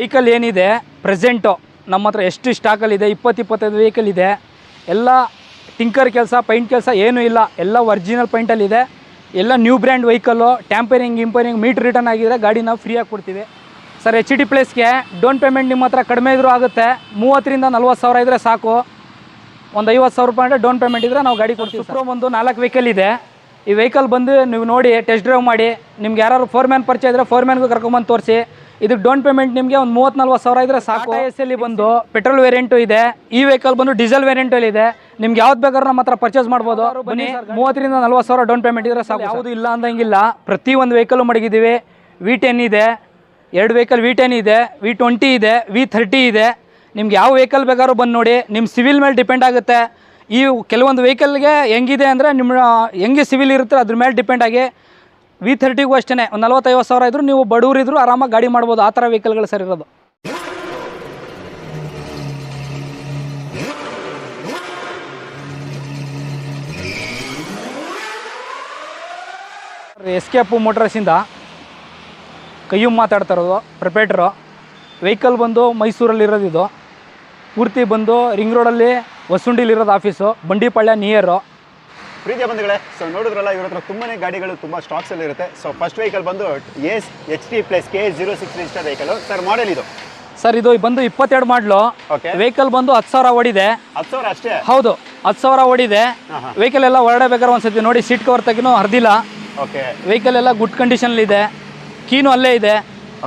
Vehicle ಏನಿದೆ present ನಮ್ಮ ಹತ್ರ ಎಷ್ಟು ಸ್ಟಾಕಲ್ಲಿದೆ ಇಪ್ಪತ್ತು, ಇಪ್ಪತ್ತೈದು ವೆಹಿಕಲ್ ಇದೆ. ಎಲ್ಲ ಟಿಂಕರ್ ಕೆಲಸ ಪೈಂಟ್ ಕೆಲಸ ಏನೂ ಇಲ್ಲ. ಎಲ್ಲ ಒರಿಜಿನಲ್ ಪೈಂಟಲ್ಲಿದೆ ಎಲ್ಲ ನ್ಯೂ ಬ್ರ್ಯಾಂಡ್ ವೆಹಿಕಲ್ಲು ಟ್ಯಾಂಪರಿಂಗ್ ಇಂಪರಿಂಗ್ ಮೀಟ್ರ್ ರಿಟರ್ನ್ ಆಗಿದ್ರೆ ಗಾಡಿ ನಾವು ಫ್ರೀಯಾಗಿ ಕೊಡ್ತೀವಿ. ಸರ್ ಎಚ್ ಡಿ ಪ್ಲೇಸ್ಗೆ ಡೌನ್ ಪೇಮೆಂಟ್ ನಿಮ್ಮ ಹತ್ರ ಕಡಿಮೆ ಇದ್ರೂ ಆಗುತ್ತೆ. ಮೂವತ್ತರಿಂದ ನಲ್ವತ್ತು ಸಾವಿರ ಇದ್ದರೆ ಸಾಕು. ಒಂದು ಐವತ್ತು ಸಾವಿರ ರೂಪಾಯಿ ಅಂದರೆ ಡೌನ್ ಪೇಮೆಂಟ್ ಇದ್ದರೆ ನಾವು ಗಾಡಿ ಕೊಡ್ತೀವಿ ಸುಪ್ರೋ ಒಂದು ನಾಲ್ಕು ವೆಹಿಕಲ್ ಇದೆ. ಈ ವೆಹಿಕಲ್ ಬಂದು ನೀವು ನೋಡಿ ಟೆಸ್ಟ್ ಡ್ರೈವ್ ಮಾಡಿ ನಿಮ್ಗೆ ಯಾರು ಫೋರ್ ಮ್ಯಾನ್ ಪರಿಚಯ ಇದ್ರೆ ಫೋರ್ ಮ್ಯಾನ್ಗೂ ಕರ್ಕೊಂಬಂದು ತೋರಿಸಿ. ಇದಕ್ಕೆ ಡೌನ್ ಪೇಮೆಂಟ್ ನಿಮಗೆ ಒಂದು ಮೂವತ್ತು ನಲ್ವತ್ತು ಸಾವಿರ ಇದ್ದರೆ ಸಾಕು. ಎಸ್ ಎಲ್ಲಿ ಬಂದು ಪೆಟ್ರೋಲ್ ವೇರಿಯಂಟು ಇದೆ. ಈ ವೆಹಿಕಲ್ ಬಂದು ಡೀಸೆಲ್ ವೇರಿಯಂಟಲ್ಲಿ ಇದೆ. ನಿಮ್ಗೆ ಯಾವ್ದು ಬೇಕಾದ್ರೂ ನಮ್ಮ ಹತ್ರ ಪರ್ಚೇಸ್ ಮಾಡ್ಬೋದು. ಬನ್ನಿ ಮೂವತ್ತರಿಂದ ನಲ್ವತ್ತು ಸಾವಿರ ಡೌನ್ ಪೇಮೆಂಟ್ ಇದ್ರೆ ಸಾಕು ಯಾವುದು ಇಲ್ಲ ಅಂದಂಗಿಲ್ಲ. ಪ್ರತಿ ಒಂದು ವೆಹಿಕಲ್ ಮಡಗಿದ್ದೀವಿ. ವಿ ಟೆನ್ ಇದೆ. ಎರಡು ವೆಹಿಕಲ್ ವಿ ಟೆನ್ ಇದೆ. ವಿ ಟ್ವೆಂಟಿ ಇದೆ. ವಿ ಥರ್ಟಿ ಇದೆ. ನಿಮ್ಗೆ ಯಾವ ವೆಹಿಕಲ್ ಬೇಕಾದ್ರೂ ಬಂದು ನೋಡಿ. ನಿಮ್ಮ ಸಿವಿಲ್ ಮೇಲೆ ಡಿಪೆಂಡ್ ಆಗುತ್ತೆ. ಈ ಕೆಲವೊಂದು ವೆಹಿಕಲ್ಗೆ ಹೆಂಗಿದೆ ಅಂದರೆ ನಿಮ್ಮ, ಹೆಂಗೆ ಸಿವಿಲ್ ಇರುತ್ತೆ ಅದ್ರ ಮೇಲೆ ಡಿಪೆಂಡ್ ಆಗಿ ವಿ ಥರ್ಟಿಗೂ ಅಷ್ಟೇ ಒಂದು ನಲ್ವತ್ತೈವತ್ತು ಸಾವಿರ ಇದ್ದರೂ ನೀವು ಬಡವರಿದ್ರು ಆರಾಮಾಗಿ ಗಾಡಿ ಮಾಡ್ಬೋದು, ಆ ಥರ ವೆಹಿಕಲ್ಗಳು ಸರ್ ಇರೋದು. ಎಸ್ ಕೆ ಪು ಮೋಟರ್ಸಿಂದ ಕೈಯು ಮಾತಾಡ್ತಾ ಇರೋದು ಪ್ರಿಪೇಟ್ರು ವೆಹಿಕಲ್ ಬಂದು ಮೈಸೂರಲ್ಲಿರೋದು ಇದು. ಪೂರ್ತಿ ಬಂದು ರಿಂಗ್ ರೋಡಲ್ಲಿ ಹೊಸುಂಡಿಲಿರೋದು ಆಫೀಸು ಬಂಡಿಪಾಳ್ಯ ನಿಯರು ಪ್ರೀತಿಯ ಬಂಧುಗಳೇ ಸೊ ನೋಡಿದ್ರಲ್ಲ ಇವ್ರ ಹತ್ರ ತುಂಬಾನೇ ಗಾಡಿಗಳು ತುಂಬ ಸ್ಟಾಕ್ಸ್ ಅಲ್ಲಿ ಇರುತ್ತೆ. ಸೊ ಫಸ್ಟ್ ವೆಹಿಕಲ್ ಬಂದು Ace H T plus K zero six register vehicle sir model ಇದು? ಸರ್ ಇದು ಬಂದು ಇಪ್ಪತ್ತೆರಡು ಮಾಡ್ಲು ಓಕೆ ವೆಹಿಕಲ್ ಬಂದು ಹತ್ತು ಸಾವಿರ ಓಡಿದೆ. ಹತ್ತು ಸಾವಿರ ಅಷ್ಟೇ? ಹೌದು ಹತ್ತು ಸಾವಿರ ಓಡಿದೆ. ವೆಹಿಕಲ್ ಎಲ್ಲ ಹೊರಡಬೇಕಾದ್ರೆ ಒಂದ್ಸತಿ ನೋಡಿ ಸೀಟ್ ಕವರ್ ತೆಗಿನೂ ಹರಿದಿಲ್ಲ. ಓಕೆ ವೆಹಿಕಲ್ ಎಲ್ಲ ಗುಡ್ ಕಂಡೀಷನ್ ಇದೆ. ಕೀನು ಅಲ್ಲೇ ಇದೆ.